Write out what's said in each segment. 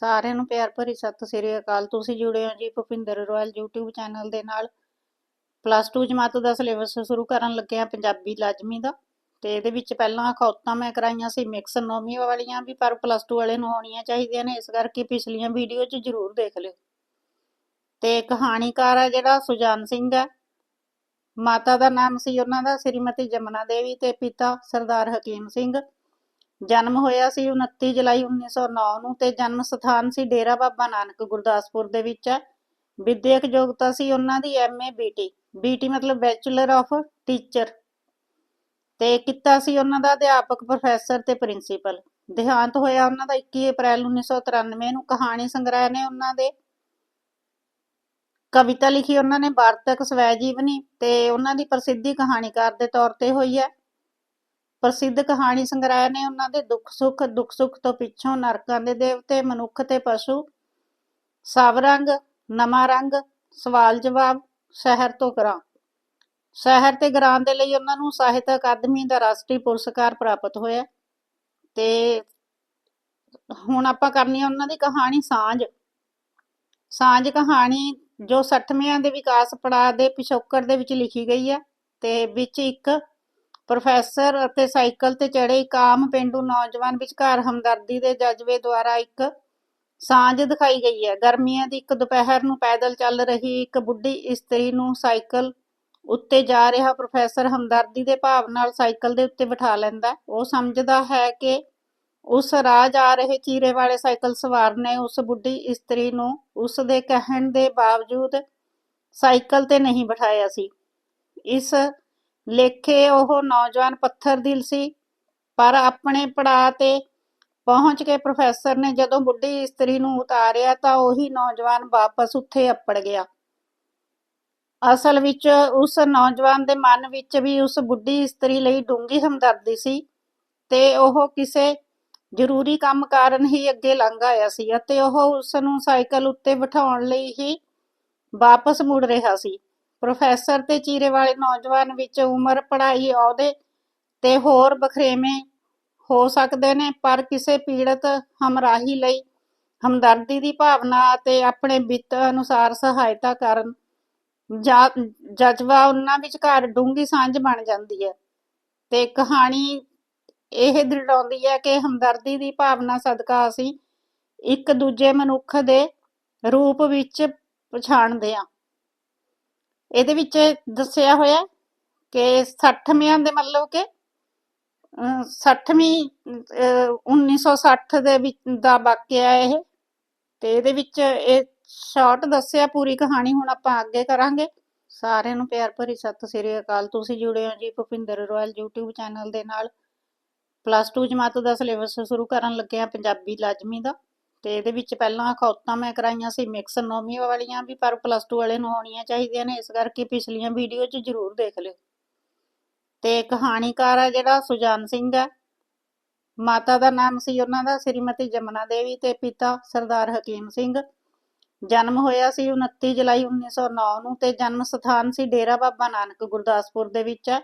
ਸਾਰਿਆਂ ਨੂੰ ਪਿਆਰ ਭਰੀ ਸਤਿ ਸ੍ਰੀ ਅਕਾਲ। ਤੁਸੀਂ ਜੁੜੇ ਹੋ ਜੀ ਭੁਪਿੰਦਰ ਰੋਇਲ YouTube ਚੈਨਲ ਦੇ ਨਾਲ। ਪਲੱਸ 2 ਜਮਾਤ ਦਾ ਸਿਲੇਬਸ ਸ਼ੁਰੂ ਕਰਨ ਲੱਗੇ ਆ ਪੰਜਾਬੀ ਲਾਜ਼ਮੀ ਦਾ। ਤੇ ਇਹਦੇ ਵਿੱਚ ਪਹਿਲਾਂ ਖੌਤਾਂ ਮੈਂ ਕਰਾਈਆਂ ਸੀ ਮਿਕਸ ਨੌਵੀਂ ਵਾਲੀਆਂ ਵੀ, ਪਰ ਪਲੱਸ 2 ਵਾਲੇ ਨੂੰ ਆਉਣੀਆਂ ਚਾਹੀਦੀਆਂ ਨੇ, ਇਸ ਕਰਕੇ ਪਿਛਲੀਆਂ ਵੀਡੀਓ 'ਚ ਜ਼ਰੂਰ ਦੇਖ ਲਿਓ। ਤੇ ਕਹਾਣੀਕਾਰ ਆ ਜਿਹੜਾ, ਸੁਜਾਨ ਸਿੰਘ ਹੈ। ਮਾਤਾ ਦਾ ਨਾਮ ਸੀ ਉਹਨਾਂ ਦਾ, ਸ੍ਰੀਮਤੀ ਜਮਨਾ ਦੇਵੀ ਤੇ ਪਿਤਾ ਸਰਦਾਰ ਹਕੀਮ ਸਿੰਘ। ਜਨਮ ਹੋਇਆ ਸੀ 29 ਜੁਲਾਈ 1909 ਨੂੰ ਤੇ ਜਨਮ ਸਥਾਨ ਸੀ ਡੇਰਾ ਬਾਬਾ ਨਾਨਕ ਗੁਰਦਾਸਪੁਰ ਦੇ ਵਿੱਚ। ਹੈ ਵਿਦਿਅਕ ਯੋਗਤਾ ਸੀ ਉਹਨਾਂ ਦੀ ਐਮਏ ਬੀਟੀ ਬੀਟੀ ਮਤਲਬ ਬੈਚਲਰ ਆਫ ਟੀਚਰ ਤੇ ਕੀਤਾ ਸੀ ਉਹਨਾਂ ਦਾ ਅਧਿਆਪਕ ਪ੍ਰੋਫੈਸਰ ਤੇ ਪ੍ਰਿੰਸੀਪਲ ਦੇਹਾਂਤ ਹੋਇਆ ਉਹਨਾਂ ਦਾ 21 ਅਪ੍ਰੈਲ 1993 ਨੂੰ। ਕਹਾਣੀ ਸੰਗ੍ਰਹਿ ਨੇ ਉਹਨਾਂ ਦੇ ਕਵਿਤਾ ਲਿਖੀ। ਉਹਨਾਂ ਨੇ ਵਾਰਤਕ ਸਵੈ ਜੀਵਨੀ ਤੇ ਉਹਨਾਂ ਦੀ ਪ੍ਰਸਿੱਧੀ ਕਹਾਣੀਕਾਰ ਦੇ ਤੌਰ ਤੇ ਹੋਈ ਹੈ। ਪ੍ਰਸਿੱਧ ਕਹਾਣੀ ਸੰਗ੍ਰਹਿ ਨੇ ਉਹਨਾਂ ਦੇ ਦੁੱਖ ਸੁੱਖ ਦੁੱਖ ਸੁੱਖ ਤੋਂ ਪਿੱਛੋਂ ਨਰਕਾਂ ਦੇ ਦੇਵਤੇ, ਮਨੁੱਖ ਤੇ ਪਸ਼ੂ ਸਵ ਰੰਗ, ਨਵਾਂ ਰੰਗ, ਸਵਾਲ ਜਵਾਬ, ਸ਼ਹਿਰ ਤੋਂ ਗਰਾਂ। ਸ਼ਹਿਰ ਤੇ ਗਰਾਂ ਦੇ ਲਈ ਉਹਨਾਂ ਨੂੰ ਸਾਹਿਤ ਅਕਾਦਮੀ ਦਾ ਰਾਸ਼ਟਰੀ ਪੁਰਸਕਾਰ ਪ੍ਰਾਪਤ ਹੋਇਆ ਤੇ ਹੁਣ ਆਪਾਂ ਕਰਨੀ ਆ ਉਹਨਾਂ ਦੀ ਕਹਾਣੀ ਸਾਂਝ। ਸਾਂਝ ਕਹਾਣੀ ਜੋ 60ਵਿਆਂ ਦੇ ਵਿਕਾਸ ਪੜਾਅ ਦੇ ਪਿਛੋਕੜ ਦੇ ਵਿੱਚ ਲਿਖੀ ਗਈ ਹੈ ਤੇ ਵਿੱਚ ਇੱਕ ਪ੍ਰੋਫੈਸਰ ਅਤੇ ਸਾਈਕਲ ਤੇ ਚੜੇ ਇੱਕ ਆਮ ਪਿੰਡੂ ਨੌਜਵਾਨ ਵਿਚਕਾਰ ਹਮਦਰਦੀ ਦੇ ਜਜ਼ਬੇ ਦੁਆਰਾ ਇੱਕ ਸਾਂਝ ਦਿਖਾਈ ਗਈ ਹੈ। ਗਰਮੀਆਂ ਦੀ ਇੱਕ ਦੁਪਹਿਰ ਨੂੰ ਪੈਦਲ ਚੱਲ ਰਹੀ ਇੱਕ ਬੁੱਢੀ ਇਸਤਰੀ ਨੂੰ ਸਾਈਕਲ ਉੱਤੇ ਜਾ ਰਿਹਾ ਪ੍ਰੋਫੈਸਰ ਹਮਦਰਦੀ ਦੇ ਭਾਵ ਨਾਲ ਸਾਈਕਲ ਦੇ ਉੱਤੇ ਬਿਠਾ ਲੈਂਦਾ ਉਹ ਸਮਝਦਾ ਹੈ ਕਿ ਉਸ ਰਾਹ ਜਾ ਰਹੇ ਚੀਰੇ ਵਾਲੇ ਸਾਈਕਲ ਸਵਾਰ ਨੇ ਉਸ ਬੁੱਢੀ ਇਸਤਰੀ ਨੂੰ ਉਸ ਦੇ ਕਹਿਣ ਦੇ ਬਾਵਜੂਦ ਸਾਈਕਲ ਤੇ ਨਹੀਂ ਬਿਠਾਇਆ ਸੀ। ਇਸ ਲੇਖੇ ਉਹ ਨੌਜਵਾਨ ਪੱਥਰ ਦਿਲ ਸੀ, ਪਰ ਆਪਣੇ ਪੜਾਅ ਤੇ ਪਹੁੰਚ ਕੇ ਪ੍ਰੋਫੈਸਰ ਨੇ ਜਦੋਂ ਬੁੱਢੀ ਇਸਤਰੀ ਨੂੰ ਉਤਾਰਿਆ ਤਾਂ ਉਹੀ ਨੌਜਵਾਨ ਵਾਪਸ ਉੱਥੇ ਅੱਪੜ ਗਿਆ। ਅਸਲ ਵਿੱਚ ਉਸ ਨੌਜਵਾਨ ਦੇ ਮਨ ਵਿੱਚ ਵੀ ਉਸ ਬੁੱਢੀ ਇਸਤਰੀ ਲਈ ਡੂੰਘੀ ਹਮਦਰਦੀ ਸੀ ਤੇ ਉਹ ਕਿਸੇ ਜ਼ਰੂਰੀ ਕੰਮ ਕਾਰਨ ਹੀ ਅੱਗੇ ਲੰਘ ਆਇਆ ਸੀ ਅਤੇ ਉਹ ਉਸ ਨੂੰ ਸਾਈਕਲ ਉੱਤੇ ਬਿਠਾਉਣ ਲਈ ਹੀ ਵਾਪਸ ਮੁੜ ਰਿਹਾ ਸੀ। ਪ੍ਰੋਫੈਸਰ ਤੇ ਚੀਰੇ ਵਾਲੇ ਨੌਜਵਾਨ ਵਿੱਚ ਉਮਰ ਪੜ੍ਹਾਈ ਅਹੁਦੇ ਤੇ ਹੋਰ ਬਖਰੇਵੇਂ ਹੋ ਸਕਦੇ ਨੇ, ਪਰ ਕਿਸੇ ਪੀੜਤ ਹਮਰਾਹੀ ਲਈ ਹਮਦਰਦੀ ਦੀ ਭਾਵਨਾ ਅਤੇ ਆਪਣੇ ਵਿੱਤ ਅਨੁਸਾਰ ਸਹਾਇਤਾ ਕਰਨ ਜਾਂ, ਜਜ਼ਬਾ ਉਹਨਾਂ ਵਿਚਕਾਰ ਡੂੰਘੀ ਸਾਂਝ ਬਣ ਜਾਂਦੀ ਹੈ। ਤੇ ਕਹਾਣੀ ਇਹ ਦਰਸਾਉਂਦੀ ਹੈ ਕਿ ਹਮਦਰਦੀ ਦੀ ਭਾਵਨਾ ਸਦਕਾ ਅਸੀਂ ਇੱਕ ਦੂਜੇ ਮਨੁੱਖ ਦੇ ਰੂਪ ਵਿੱਚ ਪਛਾਣਦੇ ਹਾਂ। ਇਹਦੇ ਵਿੱਚ ਦੱਸਿਆ ਹੋਇਆ ਕਿ 60ਵਿਆਂ ਦੇ ਮਤਲਬ ਕਿ 60ਵੀਂ 1960 ਦੇ ਵਿੱਚ ਦਾ ਵਾਕਿਆ ਇਹ। ਤੇ ਇਹਦੇ ਵਿੱਚ ਇਹ ਸ਼ਾਰਟ ਦੱਸਿਆ, ਪੂਰੀ ਕਹਾਣੀ ਹੁਣ ਆਪਾਂ ਅੱਗੇ ਕਰਾਂਗੇ। ਸਾਰਿਆਂ ਨੂੰ ਪਿਆਰ ਭਰੀ ਸਤਿ ਸ੍ਰੀ ਅਕਾਲ। ਤੁਸੀਂ ਜੁੜੇ ਹੋ ਜੀ ਭੁਪਿੰਦਰ ਰੋਇਲ YouTube ਚੈਨਲ ਦੇ ਨਾਲ। ਪਲੱਸ 2 ਜਮਾਤ ਦਾ ਸਿਲੇਬਸ ਸ਼ੁਰੂ ਕਰਨ ਲੱਗੇ ਆ ਪੰਜਾਬੀ ਲਾਜ਼ਮੀ ਦਾ। ਤੇ ਇਹਦੇ ਵਿੱਚ ਪਹਿਲਾਂ ਖੌਤਾਂ ਮੈਂ ਕਰਾਈਆਂ ਸੀ ਮਿਕਸ ਨੌਵੀਂ ਵਾਲੀਆਂ ਵੀ, ਪਰ ਪਲੱਸ 2 ਵਾਲੇ ਨੂੰ ਆਉਣੀਆਂ ਚਾਹੀਦੀਆਂ ਨੇ, ਇਸ ਕਰਕੇ ਪਿਛਲੀਆਂ ਵੀਡੀਓ 'ਚ ਜ਼ਰੂਰ ਦੇਖ ਲਿਓ। ਤੇ ਕਹਾਣੀਕਾਰ ਆ ਜਿਹੜਾ ਸੁਜਾਨ ਸਿੰਘ ਹੈ। ਮਾਤਾ ਦਾ ਨਾਮ ਸੀ ਉਹਨਾਂ ਦਾ, ਸ੍ਰੀਮਤੀ ਜਮਨਾ ਦੇਵੀ ਤੇ ਪਿਤਾ ਸਰਦਾਰ ਹਕੀਮ ਸਿੰਘ। ਜਨਮ ਹੋਇਆ ਸੀ 29 ਜੁਲਾਈ 1909 ਨੂੰ ਤੇ ਜਨਮ ਸਥਾਨ ਸੀ ਡੇਰਾ ਬਾਬਾ ਨਾਨਕ ਗੁਰਦਾਸਪੁਰ ਦੇ ਵਿੱਚ। ਹੈ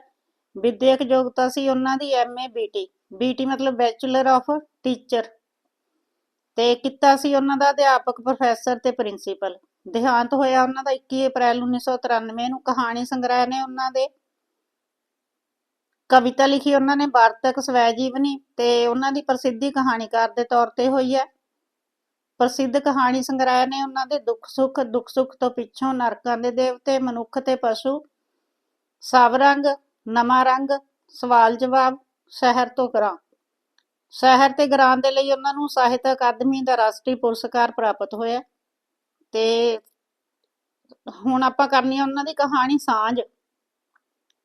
ਵਿਦਿਅਕ ਯੋਗਤਾ ਸੀ ਉਹਨਾਂ ਦੀ ਐਮਏ ਬੀਟੀ ਬੀਟੀ ਮਤਲਬ ਬੈਚਲਰ ਆਫ ਟੀਚਰ ਤੇ ਕੀਤਾ ਸੀ ਉਹਨਾਂ ਦਾ ਅਧਿਆਪਕ ਪ੍ਰੋਫੈਸਰ ਤੇ ਪ੍ਰਿੰਸੀਪਲ ਦੇਹਾਂਤ ਹੋਇਆ ਉਹਨਾਂ ਦਾ 21 ਅਪ੍ਰੈਲ 1993 ਨੂੰ। ਕਹਾਣੀ ਸੰਗ੍ਰਹਿ ਨੇ ਉਹਨਾਂ ਦੇ। ਕਵਿਤਾ ਲਿਖੀ ਉਹਨਾਂ ਨੇ, ਵਾਰਤਕ ਸਵੈ ਜੀਵਨੀ ਤੇ ਉਹਨਾਂ ਦੀ ਪ੍ਰਸਿੱਧੀ ਕਹਾਣੀਕਾਰ ਦੇ ਤੌਰ ਤੇ ਹੋਈ ਹੈ। ਪ੍ਰਸਿੱਧ ਕਹਾਣੀ ਸੰਗ੍ਰਹਿ ਨੇ ਉਹਨਾਂ ਦੇ ਦੁੱਖ ਸੁੱਖ ਦੁੱਖ ਸੁੱਖ ਤੋਂ ਪਿੱਛੋਂ ਨਰਕਾਂ ਦੇ ਦੇਵਤੇ, ਮਨੁੱਖ ਤੇ ਪਸ਼ੂ ਸਵ ਰੰਗ, ਨਵਾਂ ਰੰਗ ਸਵਾਲ ਜਵਾਬ ਸ਼ਹਿਰ ਤੋਂ ਕਰਾਂ। ਸ਼ਹਿਰ ਤੇ ਗਰਾਂ ਦੇ ਲਈ ਉਹਨਾਂ ਨੂੰ ਸਾਹਿਤ ਅਕਾਦਮੀ ਦਾ ਰਾਸ਼ਟਰੀ ਪੁਰਸਕਾਰ ਪ੍ਰਾਪਤ ਹੋਇਆ। ਤੇ ਹੁਣ ਆਪਾਂ ਕਰਨੀ ਆ ਉਹਨਾਂ ਦੀ ਕਹਾਣੀ ਸਾਂਝ।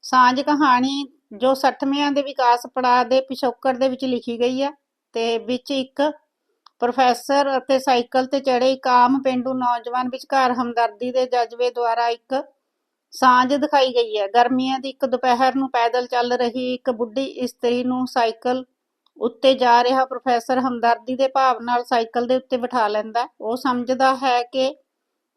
ਸਾਂਝ ਕਹਾਣੀ ਜੋ 60ਵਿਆਂ ਦੇ ਵਿਕਾਸ ਪੜਾਅ ਦੇ ਪਿਛੋਕੜ ਦੇ ਵਿੱਚ ਲਿਖੀ ਗਈ ਹੈ ਤੇ ਵਿੱਚ ਇੱਕ ਪ੍ਰੋਫੈਸਰ ਅਤੇ ਸਾਈਕਲ ਤੇ ਚੜੇ ਇੱਕ ਆਮ ਪਿੰਡੂ ਨੌਜਵਾਨ ਵਿਚਕਾਰ ਹਮਦਰਦੀ ਦੇ ਜਜ਼ਬੇ ਦੁਆਰਾ ਇੱਕ ਸਾਂਝ ਦਿਖਾਈ ਗਈ ਹੈ। ਗਰਮੀਆਂ ਦੀ ਇੱਕ ਦੁਪਹਿਰ ਨੂੰ ਪੈਦਲ ਚੱਲ ਰਹੀ ਇੱਕ ਬੁੱਢੀ ਇਸਤਰੀ ਨੂੰ ਸਾਈਕਲ ਉੱਤੇ ਜਾ ਰਿਹਾ ਪ੍ਰੋਫੈਸਰ ਹਮਦਰਦੀ ਦੇ ਭਾਵ ਨਾਲ ਸਾਈਕਲ ਦੇ ਉੱਤੇ ਬਿਠਾ ਲੈਂਦਾ ਉਹ ਸਮਝਦਾ ਹੈ ਕਿ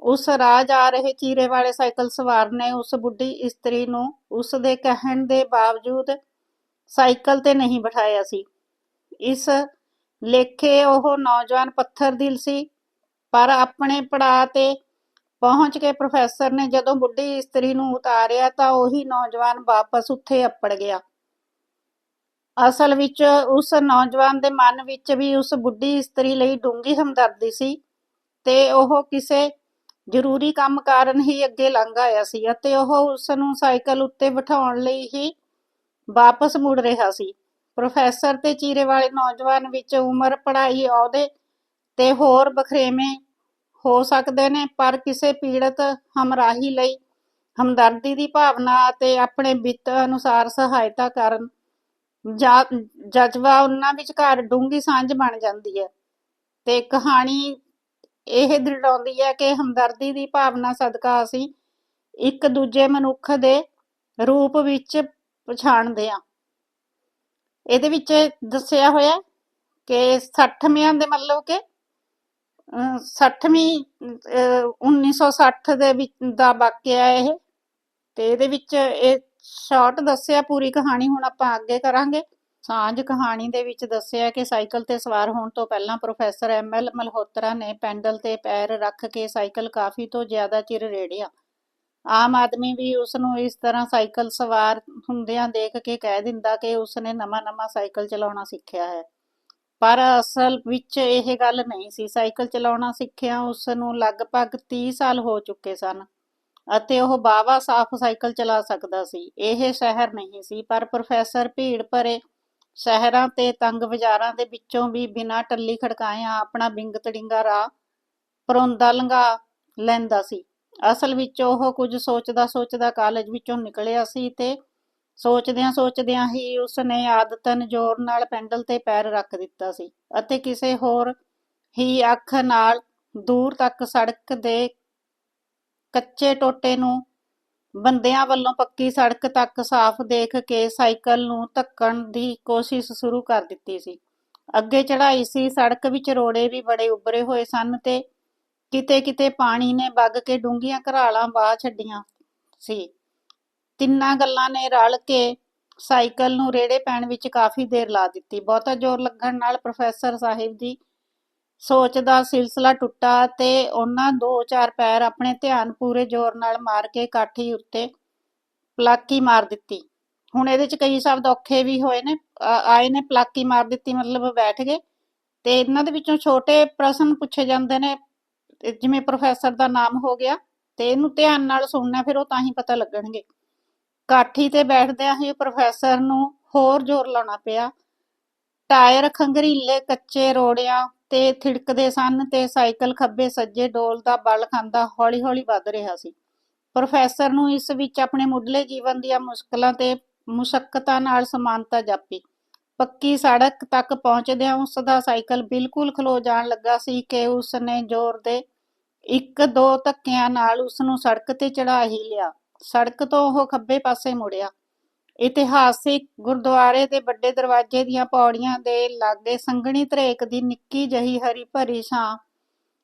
ਉਸ ਰਾਹ ਜਾ ਰਹੇ ਚੀਰੇ ਵਾਲੇ ਸਾਈਕਲ ਸਵਾਰ ਨੇ ਉਸ ਬੁੱਢੀ ਇਸਤਰੀ ਨੂੰ ਉਸ ਦੇ ਕਹਿਣ ਦੇ ਬਾਵਜੂਦ ਸਾਈਕਲ ਤੇ ਨਹੀਂ ਬਿਠਾਇਆ ਸੀ। ਇਸ ਲੇਖੇ ਉਹ ਨੌਜਵਾਨ ਪੱਥਰ ਦਿਲ ਸੀ, ਪਰ ਆਪਣੇ ਪੜਾਅ ਤੇ ਪਹੁੰਚ ਕੇ ਪ੍ਰੋਫੈਸਰ ਨੇ ਜਦੋਂ ਬੁੱਢੀ ਇਸਤਰੀ ਨੂੰ ਉਤਾਰਿਆ ਤਾਂ ਉਹੀ ਨੌਜਵਾਨ ਵਾਪਸ ਉੱਥੇ ਅੱਪੜ ਗਿਆ। ਅਸਲ ਵਿੱਚ ਉਸ ਨੌਜਵਾਨ ਦੇ ਮਨ ਵਿੱਚ ਵੀ ਉਸ ਬੁੱਢੀ ਇਸਤਰੀ ਲਈ ਡੂੰਘੀ ਹਮਦਰਦੀ ਸੀ ਤੇ ਉਹ ਕਿਸੇ ਜ਼ਰੂਰੀ ਕੰਮ ਕਾਰਨ ਹੀ ਅੱਗੇ ਲੰਘ ਆਇਆ ਸੀ ਅਤੇ ਉਹ ਉਸ ਨੂੰ ਸਾਈਕਲ ਉੱਤੇ ਬਿਠਾਉਣ ਲਈ ਹੀ ਵਾਪਸ ਮੁੜ ਰਿਹਾ ਸੀ। ਪ੍ਰੋਫੈਸਰ ਤੇ ਚੀਰੇ ਵਾਲੇ ਨੌਜਵਾਨ ਵਿੱਚ ਉਮਰ, ਪੜ੍ਹਾਈ ਅਹੁਦੇ ਤੇ ਹੋਰ ਬਖਰੇਵੇਂ ਹੋ ਸਕਦੇ ਨੇ, ਪਰ ਕਿਸੇ ਪੀੜਤ ਹਮਰਾਹੀ ਲਈ ਹਮਦਰਦੀ ਦੀ ਭਾਵਨਾ ਅਤੇ ਆਪਣੇ ਵਿੱਤ ਅਨੁਸਾਰ ਸਹਾਇਤਾ ਕਰਨ ਜਾਂ, ਜਜ਼ਬਾ ਉਹਨਾਂ ਵਿਚਕਾਰ ਡੂੰਘੀ ਸਾਂਝ ਬਣ ਜਾਂਦੀ ਹੈ ਤੇ ਕਹਾਣੀ ਇਹ ਦਰਸਾਉਂਦੀ ਹੈ ਕਿ ਹਮਦਰਦੀ ਦੀ ਭਾਵਨਾ ਸਦਕਾ ਅਸੀਂ ਇੱਕ ਦੂਜੇ ਮਨੁੱਖ ਦੇ ਰੂਪ ਵਿੱਚ ਪਛਾਣਦੇ ਹਾਂ। ਇਹਦੇ ਵਿੱਚ ਦੱਸਿਆ ਹੋਇਆ ਕਿ 60ਵਿਆਂ ਦੇ ਮਤਲਬ ਕਿ 60ਵੀਂ 1960 ਦੇ ਵਿੱਚ ਦਾ ਵਾਕਿਆ ਇਹ ਤੇ ਇਹਦੇ ਵਿੱਚ ਇਹ ਸ਼ਾਰਟ ਦੱਸਿਆ, ਪੂਰੀ ਕਹਾਣੀ ਹੁਣ ਆਪਾਂ ਅੱਗੇ ਕਰਾਂਗੇ। ਸਾਂਝ ਕਹਾਣੀ ਦੇ ਵਿੱਚ ਦੱਸਿਆ ਕਿ ਸਾਈਕਲ ਤੇ ਸਵਾਰ ਹੋਣ ਤੋਂ ਪਹਿਲਾਂ ਪ੍ਰੋਫੈਸਰ ਐਮਐਲ ਮਲਹੋਤਰਾ ਨੇ ਪੈਂਡਲ ਤੇ ਪੈਰ ਰੱਖ ਕੇ ਸਾਈਕਲ ਕਾਫੀ ਤੋਂ ਜ਼ਿਆਦਾ ਚਿਰ ਰੇੜਿਆ। ਆਮ ਆਦਮੀ ਵੀ ਉਸ ਨੂੰ ਇਸ ਤਰ੍ਹਾਂ ਸਾਈਕਲ ਸਵਾਰ ਹੁੰਦਿਆਂ ਦੇਖ ਕੇ ਕਹਿ ਦਿੰਦਾ ਕਿ ਉਸ ਨੇ ਨਵਾਂ-ਨਵਾਂ ਸਾਈਕਲ ਚਲਾਉਣਾ ਸਿੱਖਿਆ ਹੈ। ਪਰ ਅਸਲ ਵਿੱਚ ਇਹ ਗੱਲ ਨਹੀਂ ਸੀ। ਸਾਈਕਲ ਚਲਾਉਣਾ ਸਿੱਖਿਆ ਉਸ ਨੂੰ ਲਗਭਗ 30 ਸਾਲ ਹੋ ਚੁੱਕੇ ਸਨ। ਅਤੇ ਉਹ ਬਾਵਾ ਸਾਫ਼ ਸਾਈਕਲ ਚਲਾ ਸਕਦਾ ਸੀ। ਇਹ ਸ਼ਹਿਰ ਨਹੀਂ ਸੀ, ਪਰ ਪ੍ਰੋਫੈਸਰ ਭੀੜ ਭਰੇ ਸ਼ਹਿਰਾਂ ਤੇ ਤੰਗ ਬਾਜ਼ਾਰਾਂ ਦੇ ਵਿੱਚੋਂ ਵੀ ਬਿਨਾਂ ਟੱਲੀ ਖੜਕਾਇਆਂ ਆਪਣਾ ਬਿੰਗ ਤੜਿੰਗਾ ਰਾਹ ਪਰੋਂਦਾ ਲੰਘਾ ਲੈਂਦਾ ਸੀ। ਅਸਲ ਵਿੱਚ ਉਹ ਕੁਝ ਸੋਚਦਾ ਸੋਚਦਾ ਕਾਲਜ ਵਿੱਚੋਂ ਨਿਕਲਿਆ ਸੀ ਤੇ ਸੋਚਦਿਆਂ ਸੋਚਦਿਆਂ ਹੀ ਉਸ ਨੇ ਆਦਤਨ ਜ਼ੋਰ ਨਾਲ ਪੈਂਡਲ ਤੇ ਪੈਰ ਰੱਖ ਦਿੱਤਾ ਸੀ ਅਤੇ ਕਿਸੇ ਹੋਰ ਹੀ ਅੱਖ ਨਾਲ ਦੂਰ ਤੱਕ ਸੜਕ ਦੇ ਕੱਚੇ ਟੋਟੇ ਨੂੰ ਬੰਦਿਆਂ ਵੱਲੋਂ ਪੱਕੀ ਸੜਕ ਤੱਕ ਸਾਫ਼ ਦੇਖ ਕੇ ਸਾਈਕਲ ਨੂੰ ਧੱਕਣ ਦੀ ਕੋਸ਼ਿਸ਼ ਸ਼ੁਰੂ ਕਰ ਦਿੱਤੀ ਸੀ। ਅੱਗੇ ਚੜਾਈ ਸੀ, ਸੜਕ ਵਿੱਚ ਰੋੜੇ ਵੀ ਬੜੇ ਉੱਭਰੇ ਹੋਏ ਸਨ ਤੇ ਕਿਤੇ-ਕਿਤੇ ਪਾਣੀ ਨੇ ਵੱਗ ਕੇ ਡੂੰਘੀਆਂ ਘਰਾਲਾਂ ਬਾਹ ਛੱਡੀਆਂ ਸੀ। ਤਿੰਨਾਂ ਗੱਲਾਂ ਨੇ ਰਲ ਕੇ ਸਾਈਕਲ ਨੂੰ ਰੇੜੇ ਪੈਣ ਵਿੱਚ ਕਾਫੀ ਦੇਰ ਲਾ ਦਿੱਤੀ। ਬਹੁਤਾ ਜ਼ੋਰ ਲੱਗਣ ਨਾਲ ਪ੍ਰੋਫੈਸਰ ਸਾਹਿਬ ਦੀ ਸੋਚ ਦਾ ਸਿਲਸਿਲਾ ਟੁੱਟਾ ਤੇ ਉਹਨਾਂ ਦੋ ਚਾਰ ਪੈਰ ਆਪਣੇ ਧਿਆਨ ਪੂਰੇ ਜ਼ੋਰ ਨਾਲ ਮਾਰ ਕੇ ਕਾਠੀ ਉੱਤੇ ਪਲਾਕੀ ਮਾਰ ਦਿੱਤੀ। ਹੁਣ ਇਹਦੇ ਚ ਕਈ ਸ਼ਬਦ ਔਖੇ ਵੀ ਹੋਏ ਨੇ ਆਏ ਨੇ, ਪਲਾਕੀ ਮਾਰ ਦਿੱਤੀ, ਮਤਲਬ ਬੈਠ ਗਏ। ਤੇ ਇਹਨਾਂ ਦੇ ਵਿੱਚੋਂ ਛੋਟੇ ਪ੍ਰਸ਼ਨ ਪੁੱਛੇ ਜਾਂਦੇ ਨੇ ਜਿਵੇਂ ਪ੍ਰੋਫੈਸਰ ਦਾ ਨਾਮ ਹੋ ਗਿਆ, ਤੇ ਇਹਨੂੰ ਧਿਆਨ ਨਾਲ ਸੁਣਨਾ, ਫਿਰ ਉਹ ਤਾਂ ਹੀ ਪਤਾ ਲੱਗਣਗੇ। ਕਾਠੀ ਤੇ ਬੈਠਦਿਆਂ ਹੀ ਪ੍ਰੋਫੈਸਰ ਨੂੰ ਹੋਰ ਜ਼ੋਰ ਲਾਉਣਾ ਪਿਆ। ਟਾਇਰ ਖੰਗਰੀਲੇ ਕੱਚੇ ਰੋੜਿਆਂ ਤੇ ਥਿੜਕਦੇ ਸਨ ਤੇ ਸਾਈਕਲ ਖੱਬੇ ਸੱਜੇ ਡੋਲਦਾ ਬਲ ਖਾਂਦਾ ਹੌਲੀ-ਹੌਲੀ ਵੱਧ ਰਿਹਾ ਸੀ। ਪ੍ਰੋਫੈਸਰ ਨੂੰ ਇਸ ਵਿੱਚ ਆਪਣੇ ਮੁੱਢਲੇ ਜੀਵਨ ਦੀਆਂ ਮੁਸ਼ਕਲਾਂ ਤੇ ਮੁਸ਼ੱਕਤਾਂ ਨਾਲ ਸਮਾਨਤਾ ਜਾਪੀ। ਪੱਕੀ ਸੜਕ ਤੱਕ ਪਹੁੰਚਦਿਆਂ ਉਸ ਦਾ ਸਾਈਕਲ ਬਿਲਕੁਲ ਖਲੋ ਜਾਣ ਲੱਗਾ ਸੀ ਕਿ ਉਸ ਨੇ ਜ਼ੋਰ ਦੇ ਇੱਕ ਦੋ ਧੱਕਿਆਂ ਨਾਲ ਉਸ ਨੂੰ ਸੜਕ ਤੇ ਚੜਾ ਹੀ ਲਿਆ। ਸੜਕ ਤੋਂ ਉਹ ਖੱਬੇ ਪਾਸੇ ਮੁੜਿਆ। ਇਤਿਹਾਸਿਕ ਗੁਰਦੁਆਰੇ ਦੇ ਵੱਡੇ ਦਰਵਾਜ਼ੇ ਦੀਆਂ ਪੌੜੀਆਂ ਦੇ ਲਾਗੇ ਸੰਘਣੀ ਧਰੇਕ ਦੀ ਨਿੱਕੀ ਜਹੀ ਹਰੀ ਭਰੀ ਛਾਂ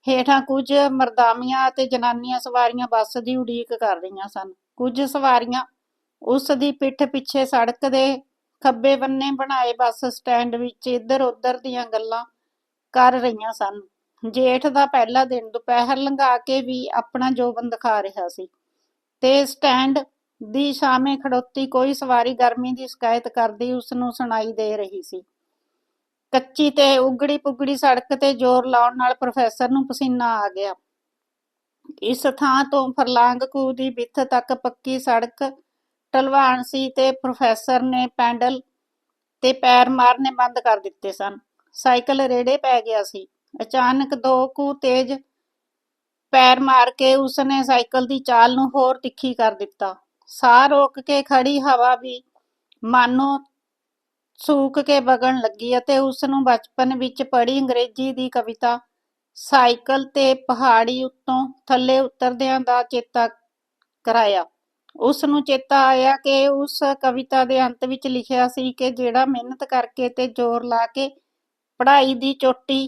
ਹੇਠਾਂ ਕੁਝ ਮਰਦਾਮੀਆਂ ਅਤੇ ਜਨਾਨੀਆਂ ਸਵਾਰੀਆਂ ਬੱਸ ਦੀ ਉਡੀਕ ਕਰ ਰਹੀਆਂ ਸਨ। ਕੁਝ ਸਵਾਰੀਆਂ ਉਸ ਦੀ ਪਿੱਠ ਪਿੱਛੇ ਸੜਕ ਦੇ ਖੱਬੇ ਬੰਨੇ ਬਣਾਏ ਬੱਸ ਸਟੈਂਡ ਵਿੱਚ ਇੱਧਰ ਉੱਧਰ ਦੀਆਂ ਗੱਲਾਂ ਕਰ ਰਹੀਆਂ ਸਨ। ਜੇਠ ਦਾ ਪਹਿਲਾ ਦਿਨ ਦੁਪਹਿਰ ਲੰਘਾ ਕੇ ਵੀ ਆਪਣਾ ਜੋਬਨ ਦਿਖਾ ਰਿਹਾ ਸੀ ਤੇ ਸਟੈਂਡ ਦੀ ਸਾਹਮਣੇ ਖੜੋਤੀ ਕੋਈ ਸਵਾਰੀ ਗਰਮੀ ਦੀ ਸ਼ਿਕਾਇਤ ਕਰਦੀ ਉਸ ਨੂੰ ਸੁਣਾਈ ਦੇ ਰਹੀ ਸੀ। ਕੱਚੀ ਤੇ ਉਗੜੀ ਪੁਗੜੀ ਸੜਕ ਤੇ ਜ਼ੋਰ ਲਾਉਣ ਨਾਲ ਪ੍ਰੋਫੈਸਰ ਨੂੰ ਪਸੀਨਾ ਆ ਗਿਆ। ਇਸ ਥਾਂ ਤੋਂ ਫਰਲਾਂਗ ਕੂ ਦੀ ਵਿੱਥ ਤੱਕ ਪੱਕੀ ਸੜਕ ਢਲਵਾਨ ਸੀ ਤੇ ਪ੍ਰੋਫੈਸਰ ਨੇ ਪੈਂਡਲ ਤੇ ਪੈਰ ਮਾਰਨੇ ਬੰਦ ਕਰ ਦਿੱਤੇ ਸਨ। ਸਾਈਕਲ ਰੇੜੇ ਪੈ ਗਿਆ ਸੀ। ਅਚਾਨਕ ਦੋ ਕੁ ਤੇਜ਼ ਪੈਰ ਮਾਰ ਕੇ ਉਸਨੇ ਸਾਈਕਲ ਦੀ ਚਾਲ ਨੂੰ ਹੋਰ ਤਿੱਖੀ ਕਰ ਦਿੱਤਾ। ਸਾਹ ਰੋਕ ਕੇ ਖੜੀ ਹਵਾ ਵੀ ਮਾਨੋ ਸੂਕ ਕੇ ਵਗਣ ਲੱਗੀ ਅਤੇ ਉਸ ਨੂੰ ਬਚਪਨ ਵਿੱਚ ਪੜ੍ਹੀ ਅੰਗਰੇਜ਼ੀ ਦੀ ਕਵਿਤਾ ਸਾਈਕਲ ਤੇ ਪਹਾੜੀ ਉੱਤੋਂ ਥੱਲੇ ਉਤਰਦਿਆਂ ਦਾ ਚੇਤਾ ਕਰਾਇਆ। ਉਸ ਨੂੰ ਚੇਤਾ ਆਇਆ ਕਿ ਉਸ ਕਵਿਤਾ ਦੇ ਅੰਤ ਵਿੱਚ ਲਿਖਿਆ ਸੀ ਕਿ ਜਿਹੜਾ ਮਿਹਨਤ ਕਰਕੇ ਤੇ ਜ਼ੋਰ ਲਾ ਕੇ ਪੜ੍ਹਾਈ ਦੀ ਚੋਟੀ